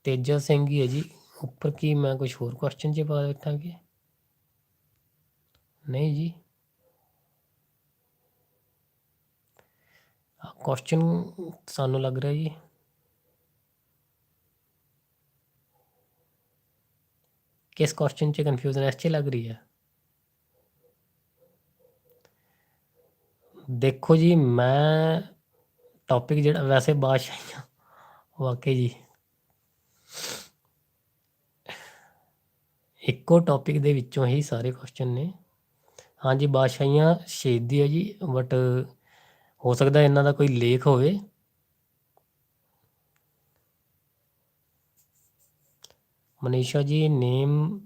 ਤੇਜਾ ਸਿੰਘ ਹੀ ਹੈ ਜੀ। ਉੱਪਰ ਕੀ ਮੈਂ ਕੁਝ ਹੋਰ ਕੁਐਸਚਨ 'ਚ ਪਾ ਬੈਠਾ ਕਿ ਨਹੀਂ ਜੀ ਕੁਐਸਚਨ ਸਾਨੂੰ ਲੱਗ ਰਿਹਾ ਜੀ ਕਿਸ ਕੁਐਸਚਨ 'ਚ ਕਨਫਿਊਜ਼ਨ ਇਸ 'ਚ ਲੱਗ ਰਹੀ ਹੈ ਦੇਖੋ ਜੀ ਮੈਂ ਟੌਪਿਕ ਜਿਹੜਾ ਵੈਸੇ ਬਾਦਸ਼ਾਹੀਆਂ ਵਾਕਈ ਜੀ ਇੱਕੋ ਟੌਪਿਕ ਦੇ ਵਿੱਚੋਂ ਹੀ ਸਾਰੇ ਕੁਐਸਚਨ ਨੇ। ਹਾਂਜੀ ਬਾਦਸ਼ਾਹੀਆਂ ਸ਼ਹੀਦੀ ਹੈ ਜੀ ਬਟ ਹੋ ਸਕਦਾ ਇਹਨਾਂ ਦਾ ਕੋਈ ਲੇਖ ਹੋਵੇ। ਮਨੀਸ਼ਾ ਜੀ, ਨੇਮ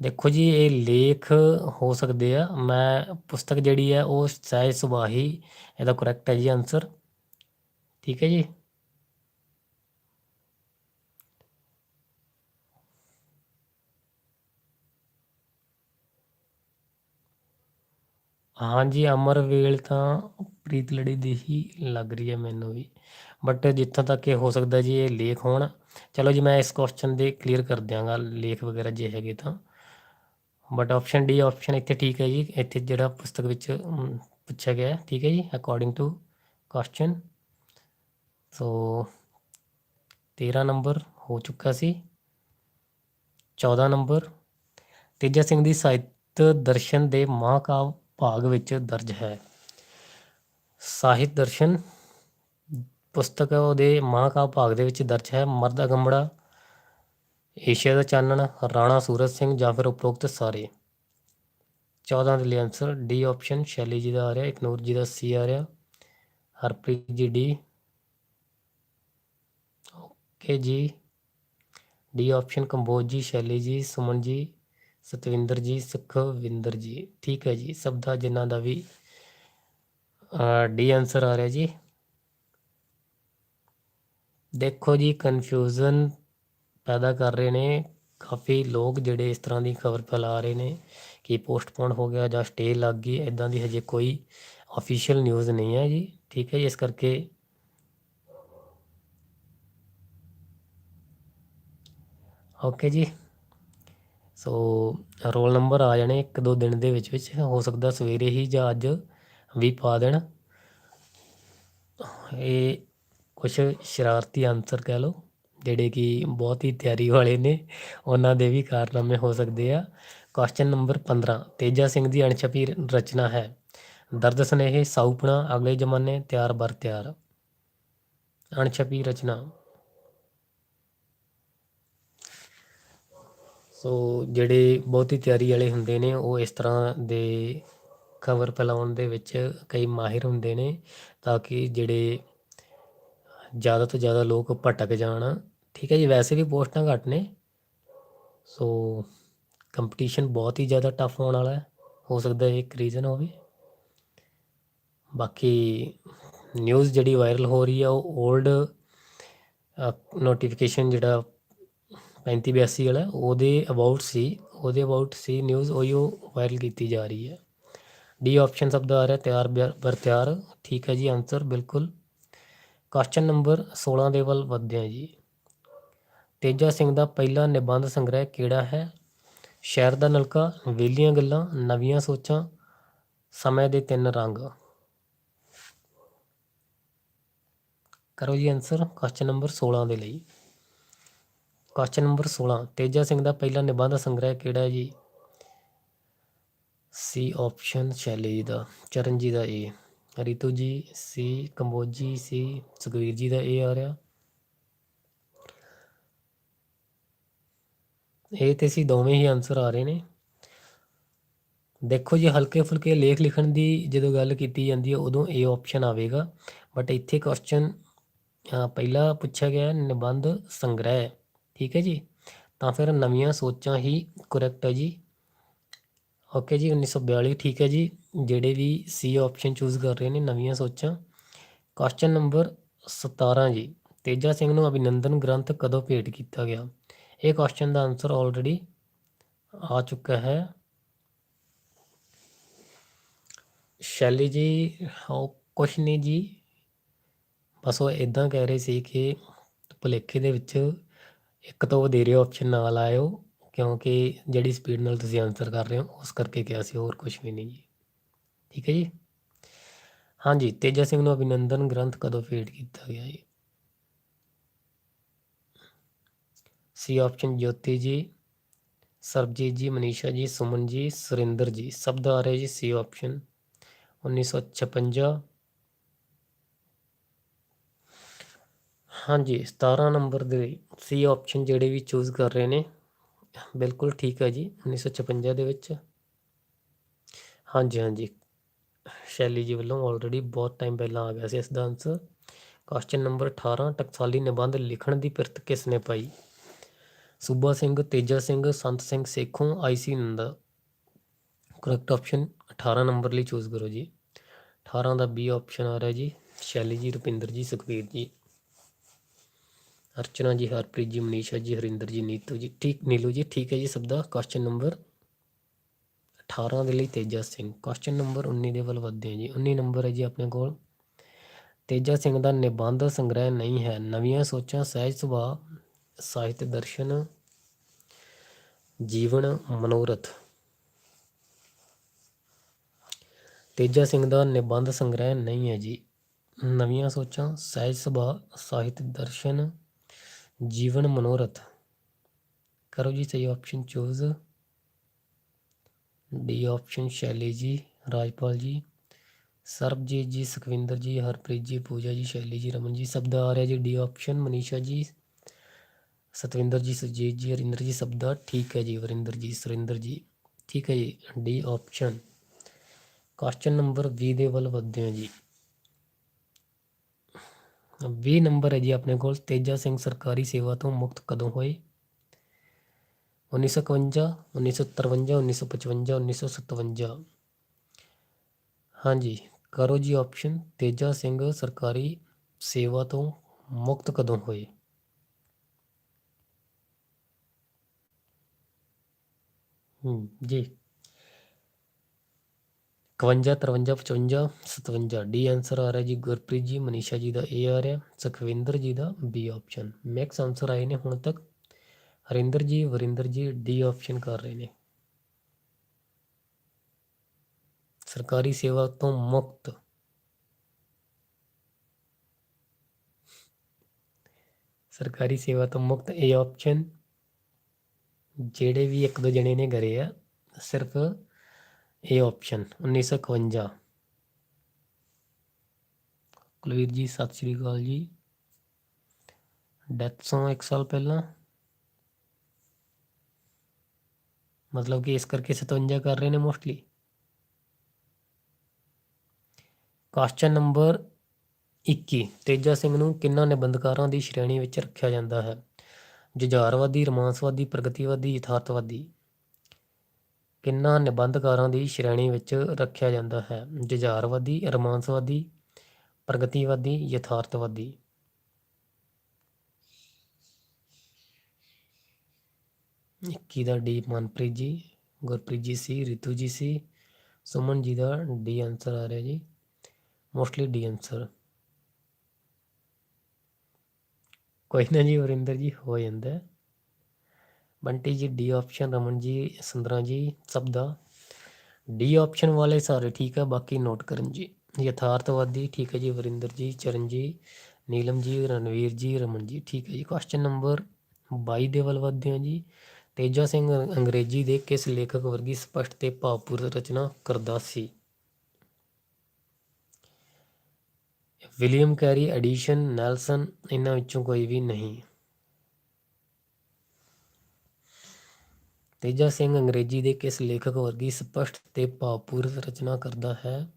ਦੇਖੋ ਜੀ, ਇਹ ਲੇਖ ਹੋ ਸਕਦੇ ਆ। ਮੈਂ ਪੁਸਤਕ ਜਿਹੜੀ ਹੈ ਉਹ ਸਹਿਜ ਸੁਭਾਹੀ ਇਹਦਾ ਕਰੈਕਟ ਹੈ ਜੀ ਆਨਸਰ ਠੀਕ ਹੈ ਜੀ? ਹਾਂਜੀ ਅਮਰਵੇਲ ਤਾਂ ਪ੍ਰੀਤ ਲੜੀ ਦੀ ਹੀ ਲੱਗ ਰਹੀ ਹੈ ਮੈਨੂੰ ਵੀ। ਬਟ ਜਿੱਥੋਂ ਤੱਕ ਇਹ ਹੋ ਸਕਦਾ ਜੀ, ਇਹ ਲੇਖ ਹੋਣ। ਚਲੋ ਜੀ, ਮੈਂ ਇਸ ਕੁਐਸਚਨ ਦੇ ਕਲੀਅਰ ਕਰ ਦਿਆਂਗਾ ਲੇਖ ਵਗੈਰਾ ਜੇ ਹੈਗੇ ਤਾਂ। ਬਟ ਆਪਸ਼ਨ ਡੀ ਆਪਸ਼ਨ ਇੱਥੇ ਠੀਕ ਹੈ ਜੀ। ਇੱਥੇ ਜਿਹੜਾ ਪੁਸਤਕ ਵਿੱਚ ਪੁੱਛਿਆ ਗਿਆ ਠੀਕ ਹੈ ਜੀ according to question so 13 number ਹੋ ਚੁੱਕਾ ਸੀ। 14 ਨੰਬਰ। ਤੇਜਾ ਸਿੰਘ ਦੀ ਸਾਹਿਤ ਦਰਸ਼ਨ ਦੇ ਮਹਾਕਾਵ ਭਾਗ ਵਿੱਚ ਦਰਜ ਹੈ। ਸਾਹਿਤ ਦਰਸ਼ਨ ਪੁਸਤਕ ਉਹਦੇ ਮਹਾਂਕਾਵ ਭਾਗ ਦੇ ਵਿੱਚ ਦਰਜ ਹੈ। ਮਰਦ ਅਗੰਬੜਾ ਏਸ਼ੀਆ ਦਾ ਚਾਨਣ, ਰਾਣਾ ਸੂਰਜ ਸਿੰਘ ਜਾਂ ਫਿਰ ਉਪਰੋਕਤ ਸਾਰੇ। 14 ਦੇ ਲਈ ਆਨਸਰ ਡੀ ਆਪਸ਼ਨ ਸ਼ੈਲੀ ਜੀ ਦਾ ਆ ਰਿਹਾ, ਇਕਨੂਰ ਜੀ ਦਾ ਸੀ ਆ ਰਿਹਾ, ਹਰਪ੍ਰੀਤ ਜੀ ਡੀ ਓਕੇ ਜੀ। ਡੀ ਆਪਸ਼ਨ ਕੰਬੋਜ ਜੀ, ਸ਼ੈਲੀ ਜੀ, ਸੁਮਨ ਜੀ ਸਤਵਿੰਦਰ ਜੀ, ਸੁਖਵਿੰਦਰ ਜੀ, ਠੀਕ ਹੈ ਜੀ, ਸਭ ਦਾ ਜਿਨ੍ਹਾਂ ਦਾ ਵੀ ਡੀ ਆਨਸਰ ਆ ਰਿਹਾ ਜੀ। ਦੇਖੋ ਜੀ ਕਨਫਿਊਜ਼ਨ ਪੈਦਾ ਕਰ ਰਹੇ ਨੇ। ਕਾਫੀ ਲੋਕ ਜਿਹੜੇ ਇਸ ਤਰ੍ਹਾਂ ਦੀ ਖਬਰ ਫੈਲਾ ਰਹੇ ਨੇ ਕਿ ਪੋਸਟਪੋਨ ਹੋ ਗਿਆ ਜਾਂ ਸਟੇ ਲੱਗ ਗਈ ਇਦਾਂ ਦੀ ਹਜੇ ਕੋਈ ਅਫੀਸ਼ੀਅਲ ਨਿਊਜ਼ ਨਹੀਂ ਹੈ ਜੀ, ਠੀਕ ਹੈ ਜੀ, ਇਸ ਕਰਕੇ ਓਕੇ ਜੀ। ਸੋ ਰੋਲ ਨੰਬਰ ਆ ਜਾਣੇ ਇੱਕ ਦੋ ਦਿਨ ਦੇ ਵਿੱਚ ਵਿੱਚ। ਹੋ ਸਕਦਾ ਸਵੇਰੇ ਹੀ ਜਾਂ ਅੱਜ ਵੀ ਪਾ ਦੇਣ। ਇਹ ਕੁਝ ਸ਼ਰਾਰਤੀ ਆਨਸਰ ਕਹਿ ਲਓ, ਜਿਹੜੇ ਕਿ ਬਹੁਤ ਹੀ ਤਿਆਰੀ ਵਾਲੇ ਨੇ। ਉਹਨਾਂ ਦੇ ਵੀ ਕਾਰਨਾਮੇ ਹੋ ਸਕਦੇ ਆ। ਕੁਐਸਚਨ ਨੰਬਰ 15 ਤੇਜਾ ਸਿੰਘ ਦੀ ਅਣਛਪੀ ਰਚਨਾ ਹੈ। ਦਰਦ ਸਨੇਹ, ਸਾਊਪਣਾ, ਅਗਲੇ ਜ਼ਮਾਨੇ ਤਿਆਰ ਬਰ ਤਿਆਰ। ਅਣਛਪੀ ਰਚਨਾ। ਸੋ ਜਿਹੜੇ ਬਹੁਤੀ ਤਿਆਰੀ ਵਾਲੇ ਹੁੰਦੇ ਨੇ, ਉਹ ਇਸ ਤਰ੍ਹਾਂ ਦੇ ਖਬਰ ਫੈਲਾਉਣ ਦੇ ਵਿੱਚ ਕਈ ਮਾਹਿਰ ਹੁੰਦੇ ਨੇ ਤਾਂ ਕਿ ਜਿਹੜੇ ਜ਼ਿਆਦਾ ਤੋਂ ਜ਼ਿਆਦਾ ਲੋਕ ਭਟਕ ਜਾਣ। ਠੀਕ ਹੈ ਜੀ, ਵੈਸੇ ਵੀ ਪੋਸਟਾਂ ਘੱਟ ਨੇ। ਸੋ ਕੰਪੀਟੀਸ਼ਨ ਬਹੁਤ ਹੀ ਜ਼ਿਆਦਾ ਟਫ ਹੋਣ ਵਾਲਾ ਹੈ। ਹੋ ਸਕਦਾ ਇਹ ਇੱਕ ਰੀਜ਼ਨ ਹੋਵੇ। ਬਾਕੀ ਨਿਊਜ਼ ਜਿਹੜੀ ਵਾਇਰਲ ਹੋ ਰਹੀ ਆ ਉਹ 올ਡ ਨੋਟੀਫਿਕੇਸ਼ਨ ਜਿਹੜਾ 3582 ਵਾਲਾ ਉਹਦੇ ਅਬਾਊਟ ਸੀ, ਉਹਦੇ ਅਬਾਊਟ ਸੀ ਨਿਊਜ਼ ਉਹੀ ਉਹ ਵਾਇਰਲ ਕੀਤੀ ਜਾ ਰਹੀ ਹੈ। ਡੀ ਆਪਸ਼ਨ ਸਭ ਦਾ ਆ ਰਿਹਾ, ਤਿਆਰ ਬਰ ਤਿਆਰ, ਠੀਕ ਹੈ ਜੀ ਆਨਸਰ ਬਿਲਕੁਲ। ਕੁਐਸਚਨ ਨੰਬਰ 16 ਦੇ ਵੱਲ ਵਧਦੇ ਹਾਂ ਜੀ। ਤੇਜਾ ਸਿੰਘ ਦਾ ਪਹਿਲਾ ਨਿਬੰਧ ਸੰਗ੍ਰਹਿ ਕਿਹੜਾ ਹੈ? ਸ਼ਹਿਰ ਦਾ ਨਲਕਾ ਵੇਲੀਆਂ ਗੱਲਾਂ, ਨਵੀਆਂ ਸੋਚਾਂ, ਸਮੇਂ ਦੇ ਤਿੰਨ ਰੰਗ। ਕਰੋ ਜੀ ਆਨਸਰ ਕੁਐਸਚਨ ਨੰਬਰ 16 ਦੇ ਲਈ। ਕੁਐਸਚਨ ਨੰਬਰ 16 ਤੇਜਾ ਸਿੰਘ ਦਾ ਪਹਿਲਾ ਨਿਬੰਧ ਸੰਗ੍ਰਹਿ ਕਿਹੜਾ ਹੈ ਜੀ? ਸੀ ਆਪਸ਼ਨ ਸ਼ੈਲੀ ਜੀ ਦਾ ਚਰਨ ਜੀ ਦਾ ਏ ਰਿਤੂ ਜੀ ਸੀ ਕੰਬੋਜੀ ਸੀ ਸੁਖਵੀਰ ਜੀ ਦਾ ਏ ਆ ਰਿਹਾ। ਇਹ ਤੇ ਸੀ ਦੋਵੇਂ ਹੀ ਆਨਸਰ ਆ ਰਹੇ ਨੇ। ਦੇਖੋ ਜੀ ਹਲਕੇ ਫੁਲਕੇ ਲੇਖ ਲਿਖਣ ਦੀ ਜਦੋਂ ਗੱਲ ਕੀਤੀ ਜਾਂਦੀ ਹੈ, ਉਦੋਂ ਏ ਆਪਸ਼ਨ ਆਵੇਗਾ। ਬਟ ਇੱਥੇ ਕੁਐਸਚਨ ਪਹਿਲਾ ਪੁੱਛਿਆ ਗਿਆ ਨਿਬੰਧ ਸੰਗ੍ਰਹਿ। ਠੀਕ ਹੈ ਜੀ? ਤਾਂ ਫਿਰ ਨਵੀਆਂ ਸੋਚਾਂ ਹੀ ਕਰੈਕਟ ਹੈ ਜੀ। ਓਕੇ ਜੀ 1942 ਠੀਕ ਹੈ ਜੀ। ਜਿਹੜੇ ਵੀ ਸੀ ਆਪਸ਼ਨ ਚੂਜ਼ ਕਰ ਰਹੇ ਨੇ ਨਵੀਆਂ ਸੋਚਾਂ। ਕੁਐਸਚਨ ਨੰਬਰ 17 ਜੀ। ਤੇਜਾ ਸਿੰਘ ਨੂੰ ਅਭਿਨੰਦਨ ਗ੍ਰੰਥ ਕਦੋਂ ਭੇਟ ਕੀਤਾ ਗਿਆ? ਇਹ ਕੁਐਸਚਨ ਦਾ ਆਨਸਰ ਆਲਰੇਡੀ ਆ ਚੁੱਕਾ ਹੈ। ਸ਼ੈਲੀ ਜੀ, ਉਹ ਕੁਛ ਨਹੀਂ ਜੀ। ਬਸ ਉਹ ਇਦਾਂ ਕਹਿ ਰਹੇ ਸੀ ਕਿ ਭੁਲੇਖੇ ਦੇ ਵਿੱਚ ਇੱਕ ਤੋਂ ਵਧੇਰੇ ਆਪਸ਼ਨ ਨਾ ਲਾਇਓ ਕਿਉਂਕਿ ਜਿਹੜੀ ਸਪੀਡ ਨਾਲ ਤੁਸੀਂ ਆਨਸਰ ਕਰ ਰਹੇ ਹੋ, ਉਸ ਕਰਕੇ ਕਿਹਾ ਸੀ, ਹੋਰ ਕੁਝ ਵੀ ਨਹੀਂ ਜੀ। ਠੀਕ ਹੈ ਜੀ? ਹਾਂਜੀ, ਤੇਜਾ ਸਿੰਘ ਨੂੰ ਅਭਿਨੰਦਨ ਗ੍ਰੰਥ ਕਦੋਂ ਫੀਡ ਕੀਤਾ ਗਿਆ ਜੀ? ਸੀ ਆਪਸ਼ਨ ਜੋਤੀ ਜੀ, ਸਰਬਜੀਤ ਜੀ, ਮਨੀਸ਼ਾ ਜੀ, ਸੁਮਨ ਜੀ, ਸੁਰਿੰਦਰ ਜੀ, ਸਭ ਦਾ ਆ ਰਿਹਾ ਜੀ ਸੀ ਆਪਸ਼ਨ 1956 ਹਾਂਜੀ 17 ਨੰਬਰ ਦੇ ਸੀ ਆਪਸ਼ਨ ਜਿਹੜੇ ਵੀ ਚੂਜ਼ ਕਰ ਰਹੇ ਨੇ, ਬਿਲਕੁਲ ਠੀਕ ਹੈ ਜੀ 1956 ਦੇ ਵਿੱਚ। ਹਾਂਜੀ ਹਾਂਜੀ। ਸ਼ੈਲੀ ਜੀ ਵੱਲੋਂ ਆਲਰੇਡੀ ਬਹੁਤ ਟਾਈਮ ਪਹਿਲਾਂ ਆ ਗਿਆ ਸੀ ਇਸ ਦਾ ਆਨਸਰ ਕੁਐਸਚਨ ਨੰਬਰ 18 ਟਕਸਾਲੀ ਨਿਬੰਧ ਲਿਖਣ ਦੀ ਪਿਰਤ ਕਿਸ ਨੇ ਪਾਈ? ਸੂਬਾ Singh, Teja Singh, Sant Singh, Sekhon IC Nanda. Correct option 18 number ਲਈ ਚੂਜ਼ ਕਰੋ ਜੀ। 18 ਦਾ ਬੀ ਆਪਸ਼ਨ ਆ ਰਿਹਾ ਜੀ, ਸ਼ੈਲੀ ਜੀ ਰੁਪਿੰਦਰ ਜੀ ਸੁਖਵੀਰ ਜੀ। ਅਰਚਨਾ ਜੀ, ਹਰਪ੍ਰੀਤ ਜੀ, ਮਨੀਸ਼ਾ ਜੀ, ਹਰਿੰਦਰ ਜੀ, ਨੀਤੂ ਜੀ, ਠੀਕ, ਨੀਲੂ ਜੀ, ਠੀਕ ਹੈ ਜੀ ਸਭ ਦਾ। ਕੁਐਸਚਨ ਨੰਬਰ 18 ਦੇ ਲਈ ਤੇਜਾ ਸਿੰਘ। ਕੁਐਸਚਨ ਨੰਬਰ 19 ਦੇ ਵੱਲ ਵਧਦੇ ਹਾਂ ਜੀ। 19 ਨੰਬਰ ਹੈ ਜੀ ਆਪਣੇ ਕੋਲ। ਤੇਜਾ ਸਿੰਘ ਦਾ ਨਿਬੰਧ ਸੰਗ੍ਰਹਿ ਨਹੀਂ ਹੈ। ਨਵੀਆਂ ਸੋਚਾਂ, ਸਹਿਜ ਸੁਭਾਅ, ਸਾਹਿਤ ਦਰਸ਼ਨ, ਜੀਵਨ, ਮਨੋਰਥ। ਤੇਜਾ ਸਿੰਘ ਦਾ ਨਿਬੰਧ ਸੰਗ੍ਰਹਿ ਨਹੀਂ ਹੈ ਜੀ। ਨਵੀਆਂ ਸੋਚਾਂ, ਸਹਿਜ ਸੁਭਾਅ, ਸਾਹਿਤ ਦਰਸ਼ਨ ਜੀਵਨ ਮਨੋਰਥ। ਕਰੋ ਜੀ ਸਹੀ ਆਪਸ਼ਨ ਚੂਜ਼ ਡੀ ਆਪਸ਼ਨ ਸ਼ੈਲੀ ਜੀ, ਰਾਜਪਾਲ ਜੀ। ਸਰਬਜੀਤ ਜੀ, ਸੁਖਵਿੰਦਰ ਜੀ, ਹਰਪ੍ਰੀਤ ਜੀ, ਪੂਜਾ ਜੀ, ਸ਼ੈਲੀ ਜੀ, ਰਮਨ ਜੀ ਸ਼ਬਦ ਆ ਰਿਹਾ ਜੀ ਡੀ ਆਪਸ਼ਨ ਮਨੀਸ਼ਾ ਜੀ, ਸਤਵਿੰਦਰ ਜੀ, ਸੁਰਜੀਤ ਜੀ, ਹਰਿੰਦਰ ਜੀ ਸ਼ਬਦਾ ਠੀਕ ਹੈ ਜੀ। ਵਰਿੰਦਰ ਜੀ, ਸੁਰਿੰਦਰ ਜੀ, ਠੀਕ ਹੈ ਜੀ। ਡੀ ਆਪਸ਼ਨ ਕੁਐਸਚਨ ਨੰਬਰ 20 ਦੇ ਵੱਲ ਵਧਦੇ ਹਾਂ ਜੀ। 20 ਨੰਬਰ ਹੈ ਜੀ ਆਪਣੇ ਕੋਲ ਤੇਜਾ ਸਿੰਘ ਸਰਕਾਰੀ ਸੇਵਾ ਤੋਂ ਮੁਕਤ ਕਦੋਂ ਹੋਏ 1951 1953 1955 1957 ਹਾਂਜੀ ਕਰੋ ਜੀ ਆਪਸ਼ਨ ਤੇਜਾ ਸਿੰਘ ਸਰਕਾਰੀ ਸੇਵਾ ਤੋਂ ਮੁਕਤ ਕਦੋਂ ਹੋਏ ਹੂੰ ਜੀ 51 53 55 57 ਡੀ ਆਨਸਰ ਆ ਰਿਹਾ ਜੀ ਗੁਰਪ੍ਰੀਤ ਜੀ, ਮਨੀਸ਼ਾ ਜੀ ਦਾ ਏ ਆ ਰਿਹਾ, ਸੁਖਵਿੰਦਰ ਜੀ ਦਾ ਬੀ ਆਪਸ਼ਨ ਮੈਕਸ ਆਨਸਰ ਆਏ ਨੇ ਹੁਣ ਤੱਕ। ਹਰਿੰਦਰ ਜੀ, ਵਰਿੰਦਰ ਜੀ ਡੀ ਆਪਸ਼ਨ ਕਰ ਰਹੇ ਨੇ। ਸਰਕਾਰੀ ਸੇਵਾ ਤੋਂ ਮੁਕਤ। ਸਰਕਾਰੀ ਸੇਵਾ ਤੋਂ ਮੁਕਤ ਏ ਆਪਸ਼ਨ ਜਿਹੜੇ ਵੀ ਇੱਕ ਦੋ ਜਣੇ ਨੇ ਕਰੇ ਆ, ਸਿਰਫ ਇਹ ਆਪਸ਼ਨ 1951 ਕੁਲਵੀਰ ਜੀ, ਸਤਿ ਸ਼੍ਰੀ ਅਕਾਲ ਜੀ। ਡੈਥ ਤੋਂ ਇੱਕ ਸਾਲ ਪਹਿਲਾਂ। ਮਤਲਬ ਕਿ ਇਸ ਕਰਕੇ 57 ਕਰ ਰਹੇ ਨੇ mostly question number 21 Teja Singh ਨੂੰ ਕਿੰਨਾਂ ਨਿਬੰਧਕਾਰਾਂ ਦੀ ਸ਼੍ਰੇਣੀ ਵਿੱਚ ਰੱਖਿਆ ਜਾਂਦਾ ਹੈ? ਜੁਝਾਰਵਾਦੀ, ਰੋਮਾਂਸਵਾਦੀ, ਪ੍ਰਗਤੀਵਾਦੀ, ਯਥਾਰਥਵਾਦੀ। ਕਿੰਨਾਂ ਨਿਬੰਧਕਾਰਾਂ ਦੀ ਸ਼੍ਰੇਣੀ ਵਿੱਚ ਰੱਖਿਆ ਜਾਂਦਾ ਹੈ? ਜੁਝਾਰਵਾਦੀ, ਰੋਮਾਂਸਵਾਦੀ, ਪ੍ਰਗਤੀਵਾਦੀ, ਯਥਾਰਥਵਾਦੀ। ਇੱਕੀ ਦਾ ਡੀ ਮਨਪ੍ਰੀਤ ਜੀ, ਗੁਰਪ੍ਰੀਤ ਜੀ ਸੀ, ਰਿਤੂ ਜੀ ਸੀ, ਸੁਮਨ ਜੀ ਦਾ ਡੀ ਆਨਸਰ ਆ ਰਿਹਾ ਜੀ। ਮੋਸਟਲੀ ਡੀ ਆਨਸਰ ਕੋਈ ਨਾ ਜੀ, ਵਰਿੰਦਰ ਜੀ, ਹੋ ਜਾਂਦਾ। ਬੰਟੀ ਜੀ, ਡੀ ਆਪਸ਼ਨ, ਰਮਨ ਜੀ, ਸੁੰਦਰਾ ਜੀ, ਸਭ ਦਾ। ਡੀ ਆਪਸ਼ਨ ਵਾਲੇ ਸਾਰੇ ਠੀਕ ਹੈ ਬਾਕੀ ਨੋਟ ਕਰਨ ਜੀ। ਯਥਾਰਥਵਾਦੀ ਠੀਕ ਹੈ ਜੀ, ਵਰਿੰਦਰ ਜੀ, ਚਰਨ ਜੀ, ਨੀਲਮ ਜੀ, ਰਣਵੀਰ ਜੀ, ਰਮਨ ਜੀ, ਠੀਕ ਹੈ ਜੀ। ਕੁਐਸਚਨ ਨੰਬਰ 22 ਦੇ ਵੱਲ ਵਧਦੇ ਹਾਂ ਜੀ। ਤੇਜਾ ਸਿੰਘ ਅੰਗਰੇਜ਼ੀ ਦੇ ਕਿਸ ਲੇਖਕ ਵਰਗੀ ਸਪਸ਼ਟ ਤੇ ਭਾਵਪੂਰਤ ਰਚਨਾ ਕਰਦਾ ਸੀ? ਵਿਲੀਅਮ ਕੈਰੀ, ਐਡੀਸ਼ਨ, ਨੈਲਸਨ, ਇਹਨਾਂ ਵਿੱਚੋਂ ਕੋਈ ਵੀ ਨਹੀਂ। ਤੇਜਾ ਸਿੰਘ ਅੰਗਰੇਜ਼ੀ ਦੇ ਕਿਸ ਲੇਖਕ ਵਰਗੀ ਸਪਸ਼ਟ ਤੇ ਭਾਵਪੂਰਤ ਰਚਨਾ ਕਰਦਾ ਹੈ?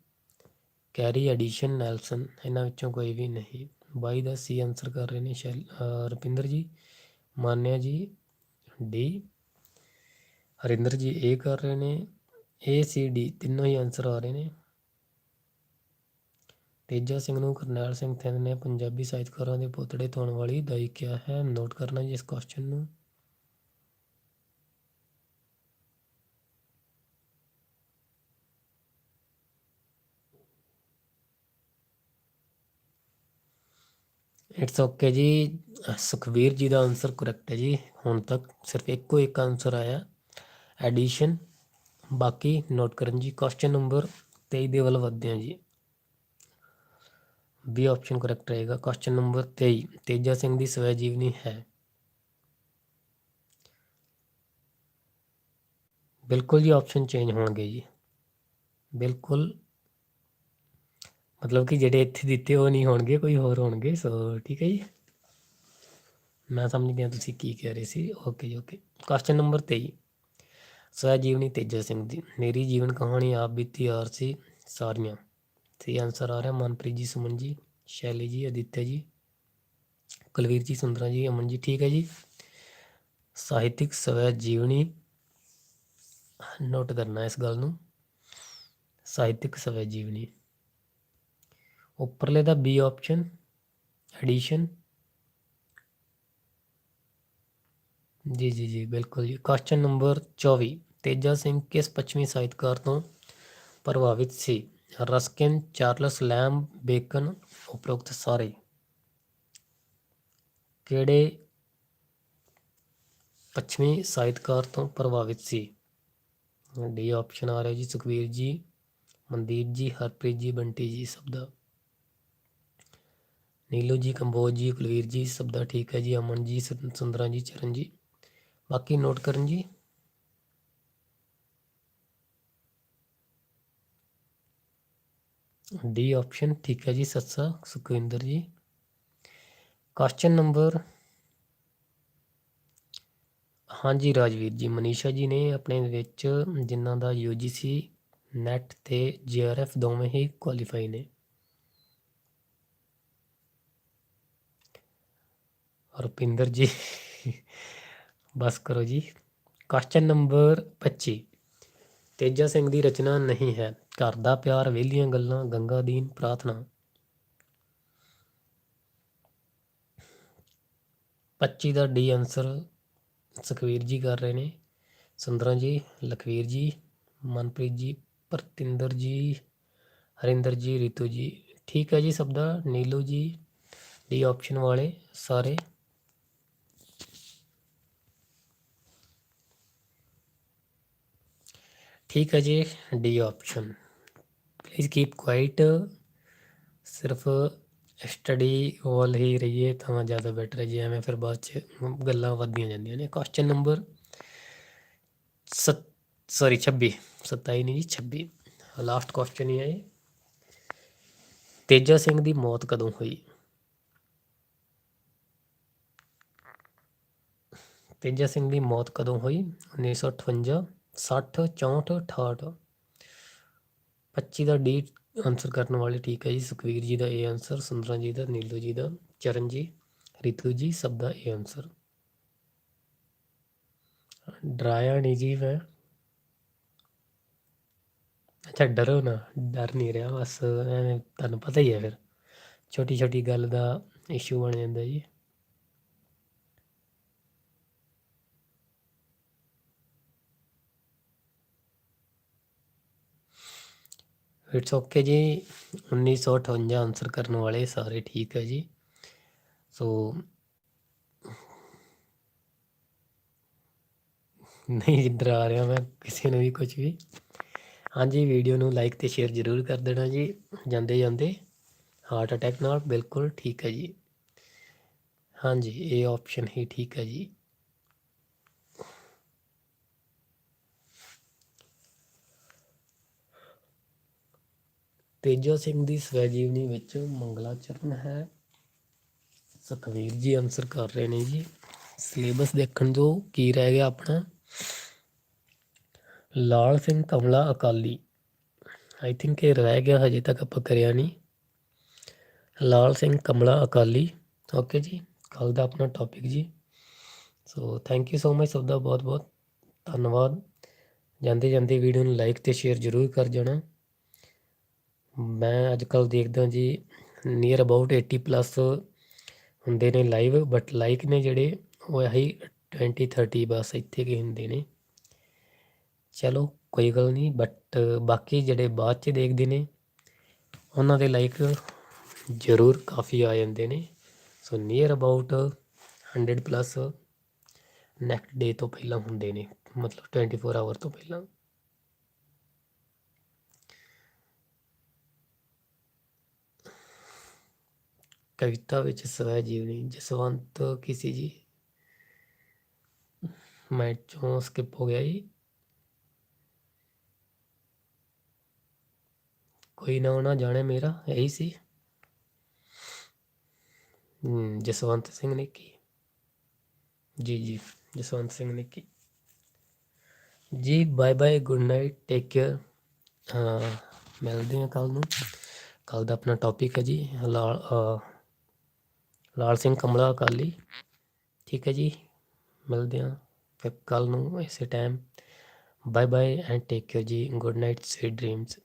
Carey Addison, Nelson. ਇਹਨਾਂ ਵਿੱਚੋਂ ਕੋਈ ਵੀ ਨਹੀਂ। ਬਾਈ ਦਾ ਸੀ ਆਨਸਰ ਕਰ ਰਹੇ ਨੇ ਸ਼ੈਲ ਰੁਪਿੰਦਰ ਜੀ, ਮਾਨਿਆ ਜੀ, ਡੀ, ਹਰਿੰਦਰ ਜੀ, ਏ ਕਰ ਰਹੇ ਨੇ। ਏ, ਸੀ, ਡੀ ਤਿੰਨੋਂ ਹੀ ਆਨਸਰ ਆ ਰਹੇ ਨੇ। ਤੇਜਾ ਸਿੰਘ ਨੂੰ ਕਰਨੈਲ ਸਿੰਘ ਥਿੰਦ ਨੇ ਪੰਜਾਬੀ ਸਾਹਿਤਕਾਰਾਂ ਦੇ ਪੋਤੜੇ ਧੋਣ ਵਾਲੀ ਦਾਈ ਕਿਹਾ ਹੈ। ਨੋਟ ਕਰਨਾ ਜੀ ਇਸ ਕੁਐਸਚਨ ਨੂੰ। ਇਟਸ ਓਕੇ ਜੀ ਸੁਖਵੀਰ ਜੀ ਦਾ ਆਨਸਰ ਕਰੈਕਟ ਹੈ ਜੀ ਹੁਣ ਤੱਕ ਸਿਰਫ ਇੱਕੋ ਇੱਕ ਆਨਸਰ ਆਇਆ ਐਡੀਸ਼ਨ ਬਾਕੀ ਨੋਟ ਕਰਨ ਜੀ ਕੁਐਸਚਨ ਨੰਬਰ 23 ਦੇ ਵੱਲ ਵਧਦੇ ਹਾਂ ਜੀ ਬੀ ਆਪਸ਼ਨ ਕਰੈਕਟ ਰਹੇਗਾ ਕੁਐਸਚਨ ਨੰਬਰ 23 ਤੇਜਾ ਸਿੰਘ ਦੀ ਸਵੈ ਜੀਵਨੀ ਹੈ ਬਿਲਕੁਲ ਜੀ ਆਪਸ਼ਨ ਚੇਂਜ ਹੋਣਗੇ ਜੀ ਬਿਲਕੁਲ ਮਤਲਬ ਕਿ ਜਿਹੜੇ ਇੱਥੇ ਦਿੱਤੇ ਉਹ ਨਹੀਂ ਹੋਣਗੇ, ਕੋਈ ਹੋਰ ਹੋਣਗੇ, ਸੋ ਠੀਕ ਹੈ ਜੀ। ਮੈਂ ਸਮਝ ਗਿਆ ਤੁਸੀਂ ਕੀ ਕਹਿ ਰਹੇ ਸੀ। ਓਕੇ ਜੀ ਓਕੇ ਕੁਐਸਚਨ ਨੰਬਰ 23 ਸਵੈ ਜੀਵਨੀ ਤੇਜਾ ਸਿੰਘ ਦੀ। ਮੇਰੀ ਜੀਵਨ ਕਹਾਣੀ ਆਪ ਬੀਤੀ ਯਾਰ ਸੀ ਸਾਰੀਆਂ। ਸਹੀ ਆਨਸਰ ਆ ਰਿਹਾ ਮਨਪ੍ਰੀਤ ਜੀ, ਸੁਮਨ ਜੀ, ਸ਼ੈਲੀ ਜੀ, ਅਦਿੱਤਿਆ ਜੀ, ਕੁਲਵੀਰ ਜੀ, ਸੁੰਦਰਾ ਜੀ, ਅਮਨ ਜੀ, ਠੀਕ ਹੈ ਜੀ। ਸਾਹਿਤਿਕ ਸਵੈ ਜੀਵਨੀ ਨੋਟ ਕਰਨਾ ਇਸ ਗੱਲ ਨੂੰ। ਸਾਹਿਤਿਕ ਸਵੈ ਜੀਵਨੀ ਉੱਪਰਲੇ ਦਾ ਬੀ ਆਪਸ਼ਨ ਐਡੀਸ਼ਨ ਜੀ ਜੀ ਜੀ, ਬਿਲਕੁਲ ਜੀ। ਕੁਐਸਚਨ ਨੰਬਰ 24 ਤੇਜਾ ਸਿੰਘ ਕਿਸ ਪੱਛਮੀ ਸਾਹਿਤਕਾਰ ਤੋਂ ਪ੍ਰਭਾਵਿਤ ਸੀ? ਰਸਕਿਨ ਚਾਰਲਸ ਲੈਮ ਬੇਕਨ ਉਪਰੋਕਤ ਸਾਰੇ। ਕਿਹੜੇ ਪੱਛਮੀ ਸਾਹਿਤਕਾਰ ਤੋਂ ਪ੍ਰਭਾਵਿਤ ਸੀ? ਡੀ ਆਪਸ਼ਨ ਆ ਰਿਹਾ ਜੀ ਸੁਖਵੀਰ ਜੀ, ਮਨਦੀਪ ਜੀ, ਹਰਪ੍ਰੀਤ ਜੀ, ਬੰਟੀ ਜੀ, ਸਭ ਦਾ। ਨੀਲੂ ਜੀ, ਕੰਬੋਜ ਜੀ, ਕੁਲਵੀਰ ਜੀ, ਸਭ ਦਾ ਠੀਕ ਹੈ ਜੀ, ਅਮਨ ਜੀ, ਸੁੰ- ਸੁੰਦਰਾ ਜੀ, ਚਰਨ ਜੀ। ਬਾਕੀ ਨੋਟ ਕਰਨ ਜੀ। ਡੀ ਆਪਸ਼ਨ ਠੀਕ ਹੈ ਜੀ ਸੱਸਾ ਸੁਖਵਿੰਦਰ ਜੀ। ਕੁਐਸਚਨ ਨੰਬਰ ਹਾਂਜੀ, ਰਾਜਵੀਰ ਜੀ, ਮਨੀਸ਼ਾ ਜੀ ਨੇ ਆਪਣੇ ਵਿੱਚ ਜਿਨ੍ਹਾਂ ਦਾ UGC ਨੈਟ ਤੇ JRF ਦੋਵੇਂ ਹੀ ਕੁਆਲੀਫਾਈ ਨੇ। ਰੁਪਿੰਦਰ ਜੀ, ਬਸ ਕਰੋ ਜੀ। ਕੁਐਸਚਨ ਨੰਬਰ 25 ਤੇਜਾ ਸਿੰਘ ਦੀ ਰਚਨਾ ਨਹੀਂ ਹੈ। ਘਰ ਦਾ ਪਿਆਰ, ਵਿਹਲੀਆਂ ਗੱਲਾਂ, ਗੰਗਾ ਦੀਨ ਪ੍ਰਾਰਥਨਾ। 25 ਦਾ ਡੀ ਆਨਸਰ ਸੁਖਵੀਰ ਜੀ ਕਰ ਰਹੇ ਨੇ। ਸੁੰਦਰਾ ਜੀ, ਲਖਵੀਰ ਜੀ, ਮਨਪ੍ਰੀਤ ਜੀ, ਪ੍ਰਤਿੰਦਰ ਜੀ, ਹਰਿੰਦਰ ਜੀ, ਰਿਤੂ ਜੀ। ਠੀਕ ਹੈ ਜੀ ਸਭ ਦਾ। ਨੀਲੂ ਜੀ, ਡੀ ਆਪਸ਼ਨ ਵਾਲੇ ਸਾਰੇ। ਠੀਕ ਹੈ ਜੀ D option please keep quiet ਸਿਰਫ ਸਟੱਡੀ ਵੱਲ ਹੀ ਰਹੀਏ ਤਾਂ ਜ਼ਿਆਦਾ ਬੈਟਰ ਹੈ ਜੀ। ਐਵੇਂ ਫਿਰ ਬਾਅਦ ਚ ਗੱਲਾਂ ਵੱਧਦੀਆਂ ਜਾਂਦੀਆਂ ਨੇ। ਕੁਐਸਚਨ ਨੰਬਰ ਸੌਰੀ 26 27 ਨਹੀਂ ਜੀ 26 ਲਾਸਟ ਕੁਐਸਚਨ ਹੀ ਹੈ ਤੇਜਾ ਸਿੰਘ ਦੀ ਮੌਤ ਕਦੋਂ ਹੋਈ? ਤੇਜਾ ਸਿੰਘ ਦੀ ਮੌਤ ਕਦੋਂ ਹੋਈ? 1958 60 64 68 25 ਦਾ ਡੀ ਆਨਸਰ ਕਰਨ ਵਾਲੇ ਠੀਕ ਹੈ ਜੀ। ਸੁਖਵੀਰ ਜੀ ਦਾ ਇਹ ਆਨਸਰ ਸੁੰਦਰਾ ਜੀ ਦਾ, ਨੀਲੂ ਜੀ ਦਾ, ਚਰਨ ਜੀ, ਰਿਤੂ ਜੀ, ਸਭ ਦਾ ਇਹ ਆਨਸਰ ਡਰਾਇਆ ਨਹੀਂ ਜੀ ਮੈਂ। ਅੱਛਾ, ਡਰੋ ਨਾ। ਡਰ ਨਹੀਂ ਰਿਹਾ, ਬਸ ਐਵੇਂ ਤੁਹਾਨੂੰ ਪਤਾ ਹੀ ਹੈ ਫਿਰ। ਛੋਟੀ ਛੋਟੀ ਗੱਲ ਦਾ ਇਸ਼ੂ ਬਣ ਜਾਂਦਾ ਜੀ। ਇਟਸ ਓਕੇ ਜੀ। 1958 ਆਨਸਰ ਕਰਨ ਵਾਲੇ ਸਾਰੇ ਠੀਕ ਹੈ ਜੀ। ਸੋ ਨਹੀਂ ਡਰਾ ਰਿਹਾ ਮੈਂ, ਕਿਸੇ ਨੂੰ ਵੀ ਕੁਝ ਵੀ। ਹਾਂਜੀ ਵੀਡੀਓ ਨੂੰ ਲਾਈਕ ਤੇ ਸ਼ੇਅਰ ਜ਼ਰੂਰ ਕਰ ਦੇਣਾ ਜੀ। ਜਾਂਦੇ ਜਾਂਦੇ ਹਾਰਟ ਅਟੈਕ ਨਾਲ ਬਿਲਕੁਲ ਠੀਕ ਹੈ ਜੀ। ਹਾਂਜੀ, ਇਹ ਆਪਸ਼ਨ ਹੀ ਠੀਕ ਹੈ ਜੀ। ਤੇਜਾ ਸਿੰਘ ਦੀ ਸਵੈ ਜੀਵਨੀ ਵਿੱਚ ਮੰਗਲਾਚਰਨ ਹੈ। ਸੁਖਵੀਰ ਜੀ ਆਨਸਰ ਕਰ ਰਹੇ ਨੇ ਜੀ। ਸਿਲੇਬਸ ਦੇਖਣ ਜੋ ਕੀ ਰਹਿ ਗਿਆ ਆਪਣਾ। ਲਾਲ ਸਿੰਘ ਕਮਲਾ ਅਕਾਲੀ। ਆਈ ਥਿੰਕ ਇਹ ਰਹਿ ਗਿਆ, ਹਜੇ ਤੱਕ ਆਪਾਂ ਕਰਿਆ ਨਹੀਂ। ਲਾਲ ਸਿੰਘ ਕਮਲਾ ਅਕਾਲੀ। ਓਕੇ ਜੀ ਕੱਲ ਦਾ ਆਪਣਾ ਟੌਪਿਕ ਜੀ। So thank you so much ਸਭ ਦਾ ਬਹੁਤ ਬਹੁਤ ਧੰਨਵਾਦ। ਜਾਂਦੇ ਜਾਂਦੇ ਵੀਡੀਓ ਨੂੰ ਲਾਈਕ ਤੇ ਸ਼ੇਅਰ ਜ਼ਰੂਰ ਕਰ ਜਾਣਾ। ਮੈਂ ਅੱਜ ਕੱਲ ਦੇਖਦਾ ਜੀ ਨੀਅਰ ਅਬਾਊਟ 80 ਪਲੱਸ ਹੁੰਦੇ ਨੇ ਲਾਈਵ ਬਟ ਲਾਈਕ ਨੇ ਜਿਹੜੇ, ਉਹ ਆਹੀ 20 30 ਬਸ ਇੱਥੇ ਕੇ ਹੁੰਦੇ ਨੇ। ਚਲੋ, ਕੋਈ ਗੱਲ ਨਹੀਂ ਬਟ ਬਾਕੀ ਜਿਹੜੇ ਬਾਅਦ ਚ ਦੇਖਦੇ ਨੇ, ਉਹਨਾਂ ਦੇ ਲਾਈਕ ਜ਼ਰੂਰ ਕਾਫੀ ਆ ਜਾਂਦੇ ਨੇ। So near about 100 plus next day ਤੋਂ ਪਹਿਲਾਂ ਹੁੰਦੇ ਨੇ, ਮਤਲਬ 24 ਆਵਰ ਤੋਂ ਪਹਿਲਾਂ। ਕਵਿਤਾ ਵਿੱਚ ਸਵੈ ਜੀਵਨੀ ਜਸਵੰਤ ਕਿਸੇ ਜੀ। ਮੈਂ ਚੋਂ ਸਕਿਪ ਹੋ ਗਿਆ ਜੀ। ਕੋਈ ਨਾ ਹੋਣਾ ਜਾਣੇ ਮੇਰਾ, ਇਹੀ ਸੀ। ਜਸਵੰਤ ਸਿੰਘ ਨੇ ਕੀ ਜੀ ਜੀ, ਜਸਵੰਤ ਸਿੰਘ ਨੇ ਕੀ ਜੀ bye bye good night take care ਹਾਂ, ਮਿਲਦੇ ਹਾਂ ਕੱਲ ਨੂੰ। ਕੱਲ ਦਾ ਆਪਣਾ ਟੌਪਿਕ ਹੈ ਜੀ ਲਾਲ ਲਾਲ ਸਿੰਘ ਕਮਲਾ ਅਕਾਲੀ। ਠੀਕ ਹੈ ਜੀ, ਮਿਲਦੇ ਹਾਂ ਫਿਰ ਕੱਲ ਨੂੰ ਇਸੇ time bye bye and take care ਜੀ। Good night sweet dreams